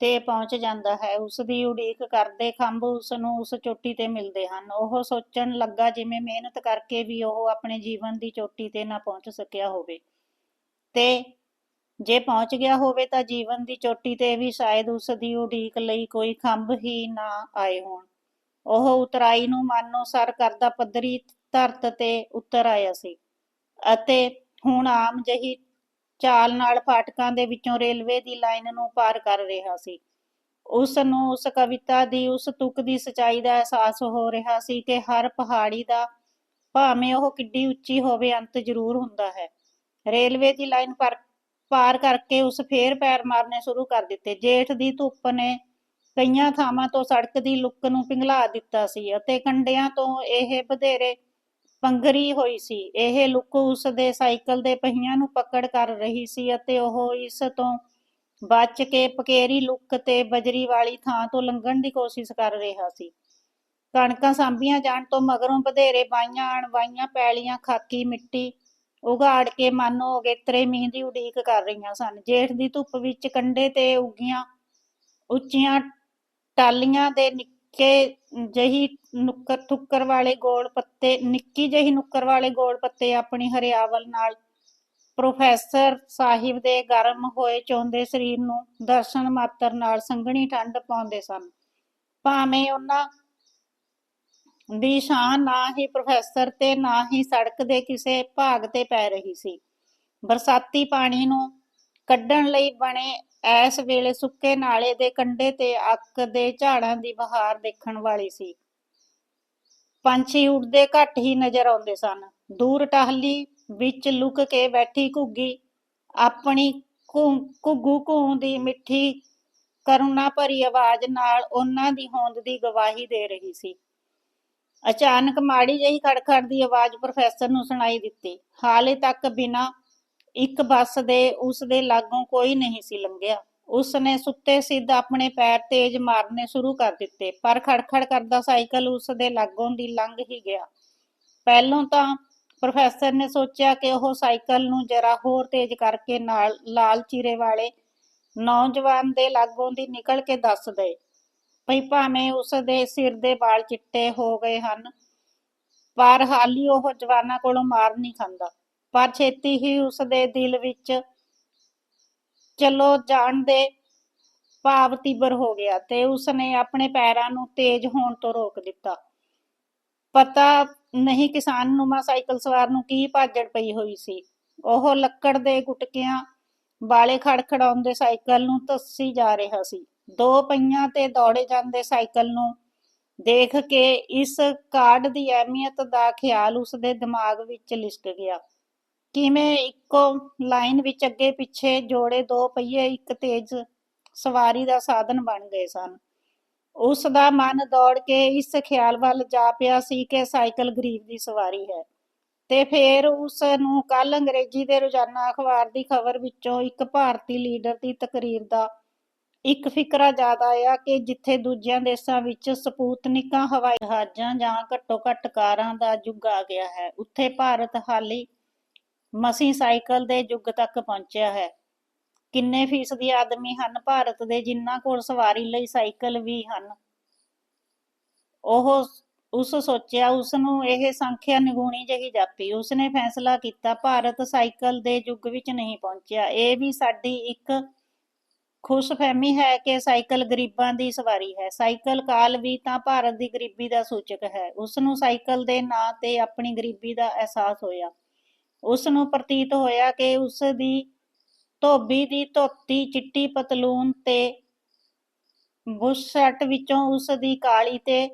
ਤੇ ਪਹੁੰਚ ਜਾਂਦਾ ਹੈ। ਉਸ ਦੀ ਉਡੀਕ ਕਰਦੇ ਖੰਭ ਉਸ ਨੂੰ ਉਸ ਚੋਟੀ ਤੇ ਮਿਲਦੇ ਹਨ। ਉਹ ਸੋਚਣ ਲੱਗਾ ਜਿਵੇਂ ਮਿਹਨਤ ਕਰਕੇ ਵੀ ਉਹ ਆਪਣੇ ਜੀਵਨ ਦੀ ਚੋਟੀ ਤੇ ਨਾ ਪਹੁੰਚ ਸਕਿਆ ਹੋਵੇ। ਤੇ ਜੇ ਪਹੁੰਚ ਗਿਆ ਹੋਵੇ ਤਾਂ ਜੀਵਨ ਦੀ ਚੋਟੀ ਤੇ ਵੀ ਸ਼ਾਇਦ ਉਸ ਦੀ ਉਡੀਕ ਲਈ ਕੋਈ ਖੰਭ ਹੀ ਨਾ ਆਏ ਹੋਣ। ਉਹ ਉਤਰਾਈ ਨੂੰ ਮਾਨੋ ਸਰ ਕਰਦਾ ਪੱਧਰੀ ਧਰਤ ਤੇ ਉਤਰ ਆਇਆ ਸੀ। ਅਤੇ ਹੁਣ ਆਮ ਜਹੀ ਚਾਲ ਨਾਲ ਫਾਟਕਾਂ ਦੇ ਵਿੱਚੋਂ ਰੇਲਵੇ ਦੀ ਲਾਈਨ ਨੂੰ ਪਾਰ ਕਰ ਰਿਹਾ ਸੀ। ਉਸ ਨੂੰ, ਉਸ ਕਵਿਤਾ ਦੀ, ਉਸ ਤੁਕ ਦੀ ਸਚਾਈ ਦਾ ਅਹਿਸਾਸ ਹੋ ਰਿਹਾ ਸੀ ਕਿ ਹਰ ਪਹਾੜੀ ਦਾ ਭਾਵੇਂ ਉਹ ਕਿੱਡੀ ਉੱਚੀ ਹੋਵੇ, ਅੰਤ ਜ਼ਰੂਰ ਹੁੰਦਾ ਹੈ। ਰੇਲਵੇ ਦੀ ਲਾਈਨ ਪਰ, ਪਾਰ ਕਰਕੇ ਉਸ ਫੇਰ ਪੈਰ ਮਾਰਨੇ ਸ਼ੁਰੂ ਕਰ ਦਿੱਤੇ। ਜੇਠ ਦੀ ਧੁੱਪ ਨੇ ਕਈਆਂ ਥਾਵਾਂ ਤੋਂ ਸੜਕ ਦੀ ਲੁੱਕ ਨੂੰ ਪਿਘਲਾ ਦਿੱਤਾ ਸੀ ਅਤੇ ਕੰਡਿਆਂ ਤੋਂ ਇਹ ਵਧੇਰੇ ਪੰਗਰੀ ਹੋਈ ਸੀ। ਇਹ ਲੁੱਕ ਉਸ ਦੇ ਸਾਈਕਲ ਦੇ ਪਹੀਆਂ ਨੂੰ ਪਕੜ ਕਰ ਰਹੀ ਸੀ ਅਤੇ ਉਹ ਇਸ ਤੋਂ ਬਚ ਕੇ ਪਕੇਰੀ ਲੁੱਕ ਤੇ ਬਜਰੀ ਵਾਲੀ ਥਾਂ ਤੋਂ ਲੰਘਣ ਦੀ ਕੋਸ਼ਿਸ਼ ਕਰ ਰਿਹਾ ਸੀ। ਕਣਕਾਂ ਸਾਂਭੀਆਂ ਜਾਣ ਤੋਂ ਮਗਰੋਂ ਵਧੇਰੇ ਬਾਈਆਂ ਅਣਵਾਈਆਂ ਪੈਲੀਆਂ, ਖਾਕੀ, ਮਿੱਟੀ ਉਗਾੜ ਕੇ ਮਾਨੋ ਅਗੇਤਰੇ ਮੀਂਹ ਦੀ ਉਡੀਕ ਕਰ ਰਹੀਆਂ ਸਨ। ਜੇਠ ਦੀ ਧੁੱਪ ਵਿੱਚ ਕੰਡੇ ਤੇ ਉੱਗੀਆਂ ਉੱਚੀਆਂ ਟਾਲੀਆਂ ਦੇ ਨਿੱਕੇ ਜਹੀ ਨੁੱਕਰ ਠੁੱਕਰ ਵਾਲੇ ਗੋਲ ਪੱਤੇ, ਨਿੱਕੀ ਜਹੀ ਨੁੱਕਰ ਵਾਲੇ ਗੋਲ ਪੱਤੇ ਆਪਣੀ ਹਰਿਆਵਲ ਨਾਲ ਪ੍ਰੋਫੈਸਰ ਸਾਹਿਬ ਦੇ ਗਰਮ ਹੋਏ ਚੋਂਦੇ ਸਰੀਰ ਨੂੰ ਦਰਸ਼ਨ ਮਾਤਰ ਨਾਲ ਸੰਘਣੀ ਠੰਡ ਪਾਉਂਦੇ ਸਨ। ਭਾਵੇਂ ਉਹਨਾਂ ਦੀ ਛਾਂ ਨਾ ਹੀ ਪ੍ਰੋਫੈਸਰ ਤੇ ਨਾ ਹੀ ਸੜਕ ਦੇ ਕਿਸੇ ਭਾਗ ਤੇ ਪੈ ਰਹੀ ਸੀ। ਬਰਸਾਤੀ ਪਾਣੀ ਨੂੰ ਕੱਢਣ ਲਈ ਬਣੇ ਐਸ ਵੇਲੇ ਸੁੱਕੇ ਨਾਲੇ ਦੇ ਕੰਢੇ ਤੇ ਅੱਕ ਦੇ ਝਾੜਾਂ ਦੀ ਬਹਾਰ ਦੇਖਣ ਵਾਲੀ ਸੀ। ਪੰਛੀ ਉੱਡਦੇ ਘੱਟ ਹੀ ਨਜ਼ਰ ਆਉਂਦੇ ਸਨ। ਦੂਰ ਟਾਹਲੀ ਵਿੱਚ ਲੁਕ ਕੇ ਬੈਠੀ ਘੁੱਗੀ ਆਪਣੀ ਘੂੰ- ਘੁੱਗੂ ਘੂੰ ਦੀ ਮਿੱਠੀ ਕਰੁਣਾ ਭਰੀ ਆਵਾਜ਼ ਨਾਲ ਉਹਨਾਂ ਦੀ ਹੋਂਦ ਦੀ ਗਵਾਹੀ ਦੇ ਰਹੀ ਸੀ। ਅਚਾਨਕ ਮਾੜੀ ਜਿਹੀ ਖੜਖੜ ਦੀ ਆਵਾਜ਼ ਪ੍ਰੋਫੈਸਰ ਨੂੰ ਸੁਣਾਈ ਦਿੱਤੀ। ਹਾਲੇ ਤੱਕ ਬਿਨਾਂ ਇੱਕ ਬੱਸ ਦੇ ਉਸ ਦੇ ਲਾਗੋਂ ਕੋਈ ਨਹੀਂ ਸੀ ਲੰਘਿਆ। ਉਸ ਨੇ ਸੁੱਤੇ ਸਿੱਧ ਆਪਣੇ ਪੈਰ ਤੇਜ਼ ਮਾਰਨੇ ਸ਼ੁਰੂ ਕਰ ਦਿੱਤੇ, ਪਰ ਖੜਖੜ ਕਰਦਾ ਸਾਈਕਲ ਉਸ ਦੇ ਲਾਗੋਂ ਦੀ ਲੰਘ ਹੀ ਗਿਆ। ਪਹਿਲੋਂ ਤਾਂ ਪ੍ਰੋਫੈਸਰ ਨੇ ਸੋਚਿਆ ਕਿ ਉਹ ਸਾਈਕਲ ਨੂੰ ਜਰਾ ਹੋਰ ਤੇਜ਼ ਕਰਕੇ ਨਾਲ ਲਾਲ ਚੀਰੇ ਵਾਲੇ ਨੌਜਵਾਨ ਦੇ ਲਾਗੋਂ ਦੀ ਨਿਕਲ ਕੇ ਦੱਸ ਦੇ। ਭਈ ਭਾਵੇਂ ਉਸ ਦੇ ਸਿਰ ਦੇ ਵਾਲ ਚਿੱਟੇ ਹੋ ਗਏ ਹਨ, ਪਰ ਹਾਲੀ ਉਹ ਜਵਾਨਾਂ ਕੋਲੋਂ ਮਾਰ ਨਹੀਂ ਖਾਂਦਾ। ਪਰ ਛੇਤੀ ਹੀ ਉਸ ਦੇ ਦਿਲ ਵਿੱਚ ਚਲੋ ਜਾਣ ਦੇ ਭਾਵ ਤੀਬਰ ਹੋ ਗਿਆ ਤੇ ਉਸ ਨੇ ਆਪਣੇ ਪੈਰਾਂ ਨੂੰ ਤੇਜ਼ ਹੋਣ ਤੋਂ ਰੋਕ ਦਿੱਤਾ। ਪਤਾ ਨਹੀਂ ਕਿਸਾਨ ਨੂੰਮਾ ਸਾਈਕਲ ਸਵਾਰ ਨੂੰ ਕੀ ਭਾਜੜ ਪਈ ਹੋਈ ਸੀ। ਉਹ ਲੱਕੜ ਦੇ ਗੁਟਕਿਆਂ ਵਾਲੇ ਖੜਖੜਾਉਂਦੇ ਸਾਈਕਲ ਨੂੰ ਤੱਸੀ ਜਾ ਰਿਹਾ ਸੀ। ਦੋ ਪਈਆਂ ਤੇ ਦੌੜੇ ਜਾਂਦੇ ਸਾਈਕਲ ਨੂੰ ਦੇਖ ਕੇ ਇਸ ਕਾਰਡ ਦੀ ਅਹਿਮੀਅਤ ਦਾ ਖਿਆਲ ਉਸ ਦੇ ਦਿਮਾਗ ਵਿੱਚ ਲਿਸ਼ਕ ਗਿਆ। ਕਿਵੇਂ ਇੱਕੋ ਲਾਈਨ ਵਿੱਚ ਅੱਗੇ ਪਿੱਛੇ ਜੋੜੇ ਦੋ ਪਹੀਏ ਇੱਕ ਤੇਜ਼ ਸਵਾਰੀ ਦਾ ਸਾਧਨ ਬਣ ਗਏ ਸਨ। ਉਸ ਦਾ ਮਨ ਦੌੜ ਕੇ ਇਸ ਖਿਆਲ ਵੱਲ ਜਾ ਪਿਆ ਸੀ ਕਿ ਸਾਈਕਲ ਗਰੀਬ ਦੀ ਸਵਾਰੀ ਹੈ। ਤੇ ਫਿਰ ਉਸ ਨੂੰ ਕੱਲ ਅੰਗਰੇਜ਼ੀ ਦੇ ਰੋਜ਼ਾਨਾ ਅਖਬਾਰ ਦੀ ਖਬਰ ਵਿੱਚੋਂ ਇੱਕ ਭਾਰਤੀ ਲੀਡਰ ਦੀ ਤਕਰੀਰ ਦਾ ਇੱਕ ਫਿਕਰਾ ਜ਼ਿਆਦਾ ਆਇਆ ਕਿ ਜਿੱਥੇ ਦੂਜਿਆਂ ਦੇਸ਼ਾਂ ਵਿੱਚ ਸਪੂਤਨਿਕਾਂ, ਹਵਾਈ ਜਹਾਜ਼ਾਂ ਜਾਂ ਘੱਟੋ ਘੱਟ ਕਾਰਾਂ ਦਾ ਯੁੱਗ ਆ ਗਿਆ ਹੈ, ਉੱਥੇ ਭਾਰਤ ਹਾਲੀ ਮਸੀਂ ਸਾਈਕਲ ਦੇ ਯੁੱਗ ਤੱਕ ਪਹੁੰਚਿਆ ਹੈ। ਕਿੰਨੇ ਫੀਸਦੀ ਆਦਮੀ ਹਨ ਭਾਰਤ ਦੇ ਜਿਨ੍ਹਾਂ ਕੋਲ ਸਵਾਰੀ ਲਈ ਸਾਈਕਲ ਵੀ ਹਨ। ਉਹ ਉਸ ਸੋਚਿਆ ਉਸ ਨੂੰ ਇਹ ਸੰਖਿਆ ਨਿਗੂਣੀ ਜਿਹੀ ਜਾਪੀ। ਉਸਨੇ ਫੈਸਲਾ ਕੀਤਾ, ਭਾਰਤ ਸਾਈਕਲ ਦੇ ਯੁੱਗ ਵਿੱਚ ਨਹੀਂ ਪਹੁੰਚਿਆ। ਇਹ ਵੀ ਸਾਡੀ ਇੱਕ ਖੁਸ਼ਫਹਿਮੀ ਹੈ ਕਿ ਸਾਈਕਲ ਗਰੀਬਾਂ ਦੀ ਸਵਾਰੀ ਹੈ। ਸਾਈਕਲ ਕਾਲ ਵੀ ਤਾਂ ਭਾਰਤ ਦੀ ਗਰੀਬੀ ਦਾ ਸੂਚਕ ਹੈ। ਉਸ ਨੂੰ ਸਾਈਕਲ ਦੇ ਨਾਂ ਤੇ ਆਪਣੀ ਗਰੀਬੀ ਦਾ ਅਹਿਸਾਸ ਹੋਇਆ। ਉਸ ਨੂੰ ਪ੍ਰਤੀਤ ਹੋਇਆ ਕਿ ਉਸ ਦੀ ਧੋਬੀ ਦੀ ਧੋਤੀ ਚਿੱਟੀ ਪਤਲੂਨ ਤੇ ਬੁਸ਼ਰਟ ਵਿੱਚੋਂ ਉਸ ਦੀ ਕਾਲੀ ਤੇ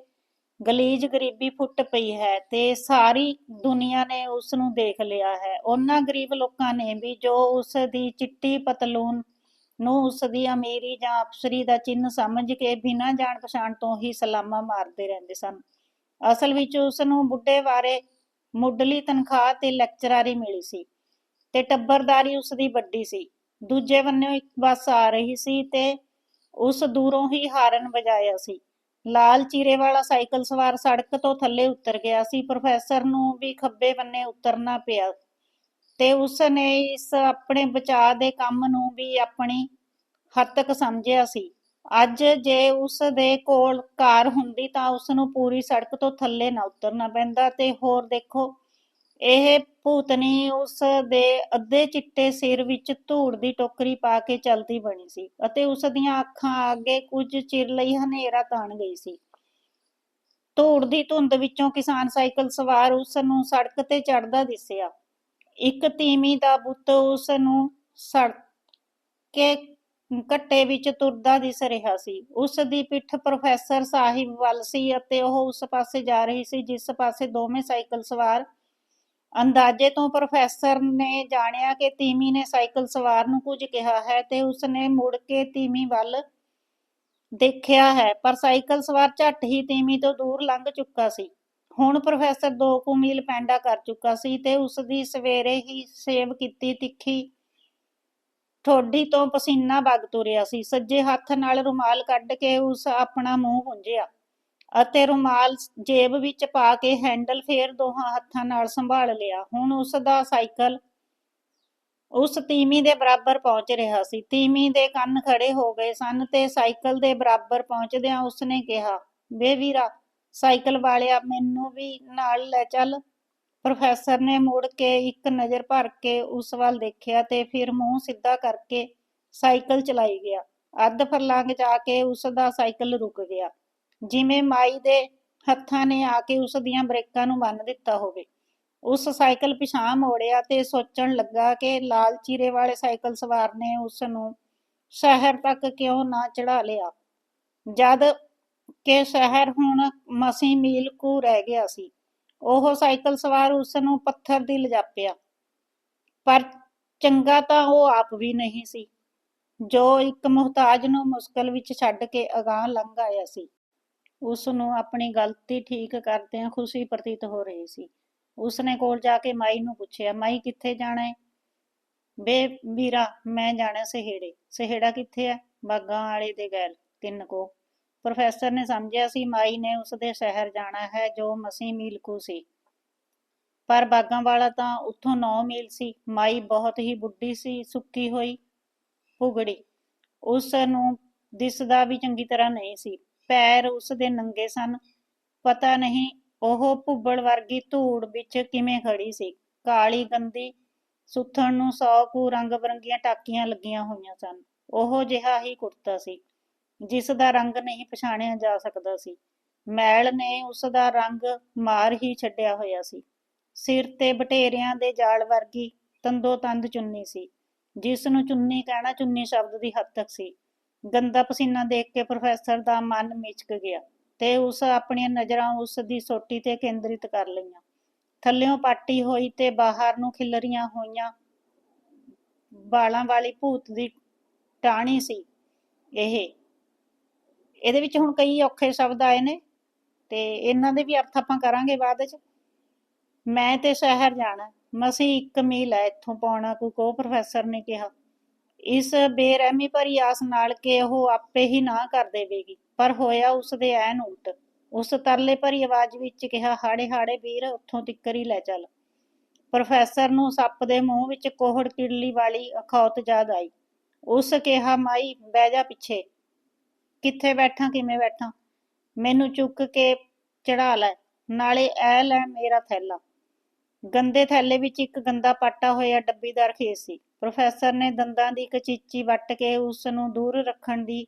ਗਲੀਜ ਗਰੀਬੀ ਫੁੱਟ ਪਈ ਹੈ ਤੇ ਸਾਰੀ ਦੁਨੀਆ ਨੇ ਉਸ ਨੂੰ ਦੇਖ ਲਿਆ ਹੈ। ਉਹਨਾਂ ਗਰੀਬ ਲੋਕਾਂ ਨੇ ਵੀ ਜੋ ਉਸ ਦੀ ਚਿੱਟੀ ਪਤਲੂਨ ਨੂੰ ਉਸ ਦੀ ਅਮੀਰੀ ਜਾਂ ਅਫਸਰੀ ਦਾ ਚਿੰਨ੍ਹ ਸਮਝ ਕੇ ਬਿਨਾਂ ਜਾਣ ਪਛਾਣ ਤੋਂ ਹੀ ਸਲਾਮਾਂ ਮਾਰਦੇ ਰਹਿੰਦੇ ਸਨ। ਅਸਲ ਵਿੱਚ ਉਸ ਨੂੰ ਬੁੱਢੇ ਬਾਰੇ ਮੁੱਢਲੀ ਤਨਖਾਹ ਤੇ ਲੈਕਚਰਾਰੀ ਮਿਲੀ ਸੀ ਤੇ ਟੱਬਰਦਾਰੀ ਉਸ ਦੀ ਵੱਡੀ ਸੀ। ਦੂਜੇ ਬੰਨਿਓ ਇੱਕ ਬੱਸ ਆ ਰਹੀ ਸੀ ਤੇ ਉਸ ਦੂਰੋਂ ਹੀ ਹਾਰਨ ਵਜਾਇਆ ਸੀ। ਲਾਲ ਚੀਰੇ ਵਾਲਾ ਸਾਈਕਲ ਸਵਾਰ ਸੜਕ ਤੋਂ ਥੱਲੇ ਉਤਰ ਗਿਆ ਸੀ। ਪ੍ਰੋਫੈਸਰ ਨੂੰ ਵੀ ਖੱਬੇ ਬੰਨੇ ਉਤਰਨਾ ਪਿਆ ਤੇ ਉਸ ਨੇ ਇਸ ਆਪਣੇ ਬਚਾਅ ਦੇ ਕੰਮ ਨੂੰ ਵੀ ਆਪਣੀ ਹੱਦ ਸਮਝਿਆ ਸੀ। ਅੱਜ ਜੇ ਉਸ ਦੇ ਕੋਲ ਕਾਰ ਹੁੰਦੀ ਤਾਂ ਉਸ ਨੂੰ ਪੂਰੀ ਸੜਕ ਤੋਂ ਥੱਲੇ ਨਾ ਉਤਰਨਾ ਪੈਂਦਾ ਤੇ ਹੋਰ ਦੇਖੋ, ਇਹ ਭੂਤਨੀ ਉਸ ਦੇ ਅੱਧੇ ਚਿੱਟੇ ਸਿਰ ਵਿੱਚ ਧੂੜ ਦੀ ਟੋਕਰੀ ਪਾ ਕੇ ਚਲਦੀ ਬਣੀ ਸੀ ਅਤੇ ਉਸ ਦੀਆਂ ਅੱਖਾਂ ਅੱਗੇ ਕੁਝ ਚਿਰ ਲਈ ਹਨੇਰਾ ਤਾਣ ਗਈ ਸੀ। ਧੂੜ ਦੀ ਧੁੰਦ ਵਿੱਚੋਂ ਕਿਸਾਨ ਸਾਈਕਲ ਸਵਾਰ ਉਸ ਨੂੰ ਸੜਕ ਤੇ ਚੜਦਾ ਦਿਸਿਆ। ਇੱਕ ਤੀਮੀ ਦਾ ਬੁੱਤ ਉਸ ਨੂੰ ਸੜਕ ਕੇ ਵਿੱਚ ਤੁਰਦਾ ਦਿਸ ਰਿਹਾ ਸੀ। ਉਸ ਦੀ ਪਿੱਠ ਪ੍ਰੋਫੈਸਰ ਸਾਹਿਬ ਵੱਲ ਸੀ ਅਤੇ ਉਹ ਉਸ ਪਾਸੇ ਜਾ ਰਹੀ ਸੀ, ਜਿਸ ਪਾਸੇ ਦੋਵੇਂ ਸਾਈਕਲ ਸਵਾਰ। ਅੰਦਾਜ਼ੇ ਤੋਂ ਪ੍ਰੋਫੈਸਰ ਨੇ ਜਾਣਿਆ ਕਿ ਤੀਮੀ ਨੇ ਸਾਈਕਲ ਸਵਾਰ ਨੂੰ ਕੁਝ ਕਿਹਾ ਹੈ ਤੇ ਉਸ ਨੇ ਮੁੜ ਕੇ ਤੀਮੀ ਵੱਲ ਦੇਖਿਆ ਹੈ, ਪਰ ਸਾਈਕਲ ਸਵਾਰ ਝੱਟ ਹੀ ਤੀਮੀ ਤੋਂ ਦੂਰ ਲੰਘ ਚੁੱਕਾ ਸੀ। ਹੁਣ ਪ੍ਰੋਫੈਸਰ ਦੋ ਕੁ ਮੀਲ ਪੈਂਡਾ ਕਰ ਚੁੱਕਾ ਸੀ ਤੇ ਉਸ ਦੀ ਸਵੇਰੇ ਹੀ ਸੇਵ ਕੀਤੀ ਤਿੱਖੀ ਠੋਡੀ ਤੋਂ ਪਸੀਨਾ ਵਗ ਤੁਰਿਆ ਸੀ। ਸੱਜੇ ਹੱਥ ਨਾਲ ਰੁਮਾਲ ਕੱਢ ਕੇ ਉਸ ਆਪਣਾ ਮੂੰਹ ਪੁੰਝਿਆ ਅਤੇ ਰੁਮਾਲ ਜੇਬ ਵਿੱਚ ਪਾ ਕੇ ਹੈਂਡਲ ਫੇਰ ਦੋਹਾਂ ਹੱਥਾਂ ਨਾਲ ਸੰਭਾਲ ਲਿਆ। ਹੁਣ ਉਸ ਦਾ ਸਾਈਕਲ ਉਸ ਤੀਮੀ ਦੇ ਬਰਾਬਰ ਪਹੁੰਚ ਰਿਹਾ ਸੀ। ਤੀਮੀ ਦੇ ਕੰਨ ਖੜੇ ਹੋ ਗਏ ਸਨ ਤੇ ਸਾਈਕਲ ਦੇ ਬਰਾਬਰ ਪਹੁੰਚਦਿਆਂ ਉਸਨੇ ਕਿਹਾ, ਵੇ ਵੀਰਾ, ਸਾਈਕਲ ਵਾਲਿਆ, ਮੈਨੂੰ ਵੀ ਨਾਲ ਲੈ ਚੱਲ। ਪ੍ਰੋਫੈਸਰ ਨੇ ਮੁੜ ਕੇ ਇੱਕ ਨਜ਼ਰ ਭਰ ਕੇ ਉਸ ਵੱਲ ਦੇਖਿਆ ਤੇ ਫਿਰ ਮੂੰਹ ਸਿੱਧਾ ਕਰਕੇ ਸਾਈਕਲ ਚਲਾਈ ਗਿਆ। ਅੱਧ ਫਰਲਾਂਗ ਜਾ ਕੇ ਉਸ ਦਾ ਸਾਈਕਲ ਰੁਕ ਗਿਆ। ਜਿਵੇਂ ਮਾਈ ਦੇ ਹੱਥਾਂ ਨੇ ਆ ਕੇ ਉਸ ਦੀਆਂ ਬ੍ਰੇਕਾਂ ਨੂੰ ਬੰਨ ਦਿੱਤਾ ਹੋਵੇ। ਉਸ ਸਾਈਕਲ ਪਿਛਾਂ ਮੋੜਿਆ ਤੇ ਸੋਚਣ ਲੱਗਾ ਕਿ ਲਾਲ ਚੀਰੇ ਵਾਲੇ ਸਾਈਕਲ ਸਵਾਰ ਨੇ ਉਸ ਨੂੰ ਸ਼ਹਿਰ ਤੱਕ ਕਿਉਂ ਨਾ ਚੜਾ ਲਿਆ। ਜਦ ਕਿ ਸ਼ਹਿਰ ਹੁਣ ਮਸੀਂ ਮੀਲ ਕੁ ਰਹਿ ਗਿਆ ਸੀ। ਉਹ ਸਾਈਕਲ ਸਵਾਰ ਉਸ ਨੂੰ ਪੱਥਰ ਦੀ ਲਿਜਾਪਿਆ। ਪਰ ਚੰਗਾ ਤਾਂ ਉਹ ਆਪ ਵੀ ਨਹੀਂ ਸੀ। ਜੋ ਇੱਕ ਮੁਹਤਾਜ ਨੂੰ ਮੁਸ਼ਕਲ ਵਿੱਚ ਛੱਡ ਕੇ ਅਗਾਹ ਲੰਘ ਆਇਆ ਸੀ। ਉਸ ਨੂੰ ਆਪਣੀ ਗਲਤੀ ਠੀਕ ਕਰਦਿਆਂ ਖੁਸ਼ੀ ਪ੍ਰਤੀਤ ਹੋ ਰਹੀ ਸੀ। ਉਸਨੇ ਕੋਲ ਜਾ ਕੇ ਮਾਈ ਨੂੰ ਪੁੱਛਿਆ, ਮਾਈ, ਕਿੱਥੇ ਜਾਣਾ ਹੈ ਬੇ, ਵੀਰਾ, ਮੈਂ ਜਾਣਾ ਸਹੇੜੇ। ਸਹੇੜਾ ਕਿੱਥੇ ਹੈ ਬਾਗਾਂ ਵਾਲੇ ਦੇ ਗੈਲ ਤਿੰਨ ਕੋ। ਪ੍ਰੋਫੈਸਰ ਨੇ ਸਮਝਿਆ ਸੀ, ਮਾਈ ਨੇ ਉਸ ਦੇ ਸ਼ਹਿਰ ਜਾਣਾ ਹੈ, ਜੋ ਮਸੀ ਮੀਲ ਕੁ ਸੀ। ਪਰ ਬਾਗਾਂ ਵਾਲਾ ਤਾਂ ਉੱਥੋਂ 9 ਮੀਲ ਸੀ। ਮਾਈ ਬਹੁਤ ਹੀ ਬੁੱਢੀ ਸੀ, ਸੁੱਕੀ ਹੋਈ, ਭੁਗੜੀ। ਉਸ ਨੂੰ ਦਿਸਦਾ ਵੀ ਚੰਗੀ ਤਰ੍ਹਾਂ ਨਹੀਂ ਸੀ। ਪੈਰ ਉਸ ਦੇ ਨੰਗੇ ਸਨ। ਪਤਾ ਨਹੀਂ ਉਹ ਭੁੱਬੜ ਵਰਗੀ ਧੂੜ ਵਿੱਚ ਕਿਵੇਂ ਖੜੀ ਸੀ। ਕਾਲੀ ਗੰਦੀ ਸੁੱਥਣ ਨੂੰ ਸੌ ਕੁ ਰੰਗ ਬਰੰਗੀਆਂ ਟਾਕੀਆਂ ਲੱਗੀਆਂ ਹੋਈਆਂ ਸਨ। ਉਹ ਜਿਹਾ ਹੀ ਕੁੜਤਾ ਸੀ। ਜਿਸ ਦਾ ਰੰਗ ਨਹੀਂ ਪਛਾਣਿਆ ਜਾ ਸਕਦਾ ਸੀ। ਮੈਲ ਨੇ ਉਸ ਦਾ ਰੰਗ ਮਾਰ ਹੀ ਛੱਡਿਆ ਹੋਇਆ ਸੀ। ਸਿਰ ਤੇ ਬਟੇਰਿਆਂ ਦੇ ਜਾਲ ਵਰਗੀ ਤੰਦੋ ਤੰਦ ਚੁੰਨੀ ਸੀ, ਜਿਸ ਨੂੰ ਚੁੰਨੀ ਕਹਿਣਾ ਚੁੰਨੀ ਸ਼ਬਦ ਦੀ ਹੱਦ ਤੱਕ ਸੀ। ਗੰਦਾ ਪਸੀਨਾ ਦੇਖ ਕੇ ਪ੍ਰੋਫੈਸਰ ਦਾ ਮਨ ਮਿਚਕ ਗਿਆ ਤੇ ਉਸ ਆਪਣੀਆਂ ਨਜ਼ਰਾਂ ਉਸ ਦੀ ਸੋਟੀ ਤੇ ਕੇਂਦਰਿਤ ਕਰ ਲਈਆਂ। ਥੱਲਿਓਂ ਪਾਟੀ ਹੋਈ ਤੇ ਬਾਹਰ ਨੂੰ ਖਿਲਰੀਆਂ ਹੋਈਆਂ ਬਾਲਾਂ ਵਾਲੀ ਭੂਤ ਦੀ ਟਾਹਣੀ ਸੀ। ਇਹ ਇਹਦੇ ਵਿੱਚ ਹੁਣ ਕਈ ਔਖੇ ਸ਼ਬਦ ਆਏ ਨੇ ਤੇ ਇਹਨਾਂ ਦੇ ਵੀ ਅਰਥ ਆਪਾਂ ਕਰਾਂਗੇ ਬਾਅਦ ਚ। ਮੈਂ ਤੇ ਸ਼ਹਿਰ ਜਾਣਾ ਮਸੀਂ ਇੱਕ ਮੀਲ ਹੈ, ਇੱਥੋਂ ਪਾਉਣਾ ਕੋ ਕੋ ਪ੍ਰੋਫੈਸਰ ਨੇ ਕਿਹਾ। ਇਸ ਬੇਰਹਿਮੀ ਭਰੀ ਆਸ ਨਾਲ ਕਿ ਉਹ ਆਪੇ ਹੀ ਨਾ ਕਰ ਦੇਵੇਗੀ, ਪਰ ਹੋਇਆ ਉਸ ਦੇ ਐਨ ਉਲਟ ਉਸ ਤਰਲੇ ਭਰੀ ਆਵਾਜ਼ ਵਿੱਚ ਕਿਹਾ, ਹਾੜੇ ਹਾੜੇ ਵੀਰ, ਉੱਥੋਂ ਤਿੱਕਰ ਹੀ ਲੈ ਚੱਲ। ਪ੍ਰੋਫੈਸਰ ਨੂੰ ਸੱਪ ਦੇ ਮੂੰਹ ਵਿੱਚ ਕੋਹੜ ਕਿੜਲੀ ਵਾਲੀ ਅਖੌਤ ਯਾਦ ਆਈ। ਉਸ ਕਿਹਾ, ਮਾਈ, ਬਹਿ ਜਾ ਪਿੱਛੇ। ਕਿੱਥੇ ਬੈਠਾਂ, ਕਿਵੇਂ ਬੈਠਾਂ। ਮੈਨੂੰ ਚੁੱਕ ਕੇ ਚੜਾ ਲੈ। ਨਾਲੇ ਐ ਲੈ ਮੇਰਾ ਥੈਲਾ। ਗੰਦੇ ਥੈਲੇ ਵਿੱਚ ਇੱਕ ਗੰਦਾ ਪਾਟਾ ਹੋਇਆ ਡੱਬੀਦਾਰ ਖੇਸ ਸੀ। ਪ੍ਰੋਫੈਸਰ ਨੇ ਦੰਦਾਂ ਦੀ ਇੱਕ ਵੱਟ ਕੇ ਉਸ ਨੂੰ ਦੂਰ ਰੱਖਣ ਦੀ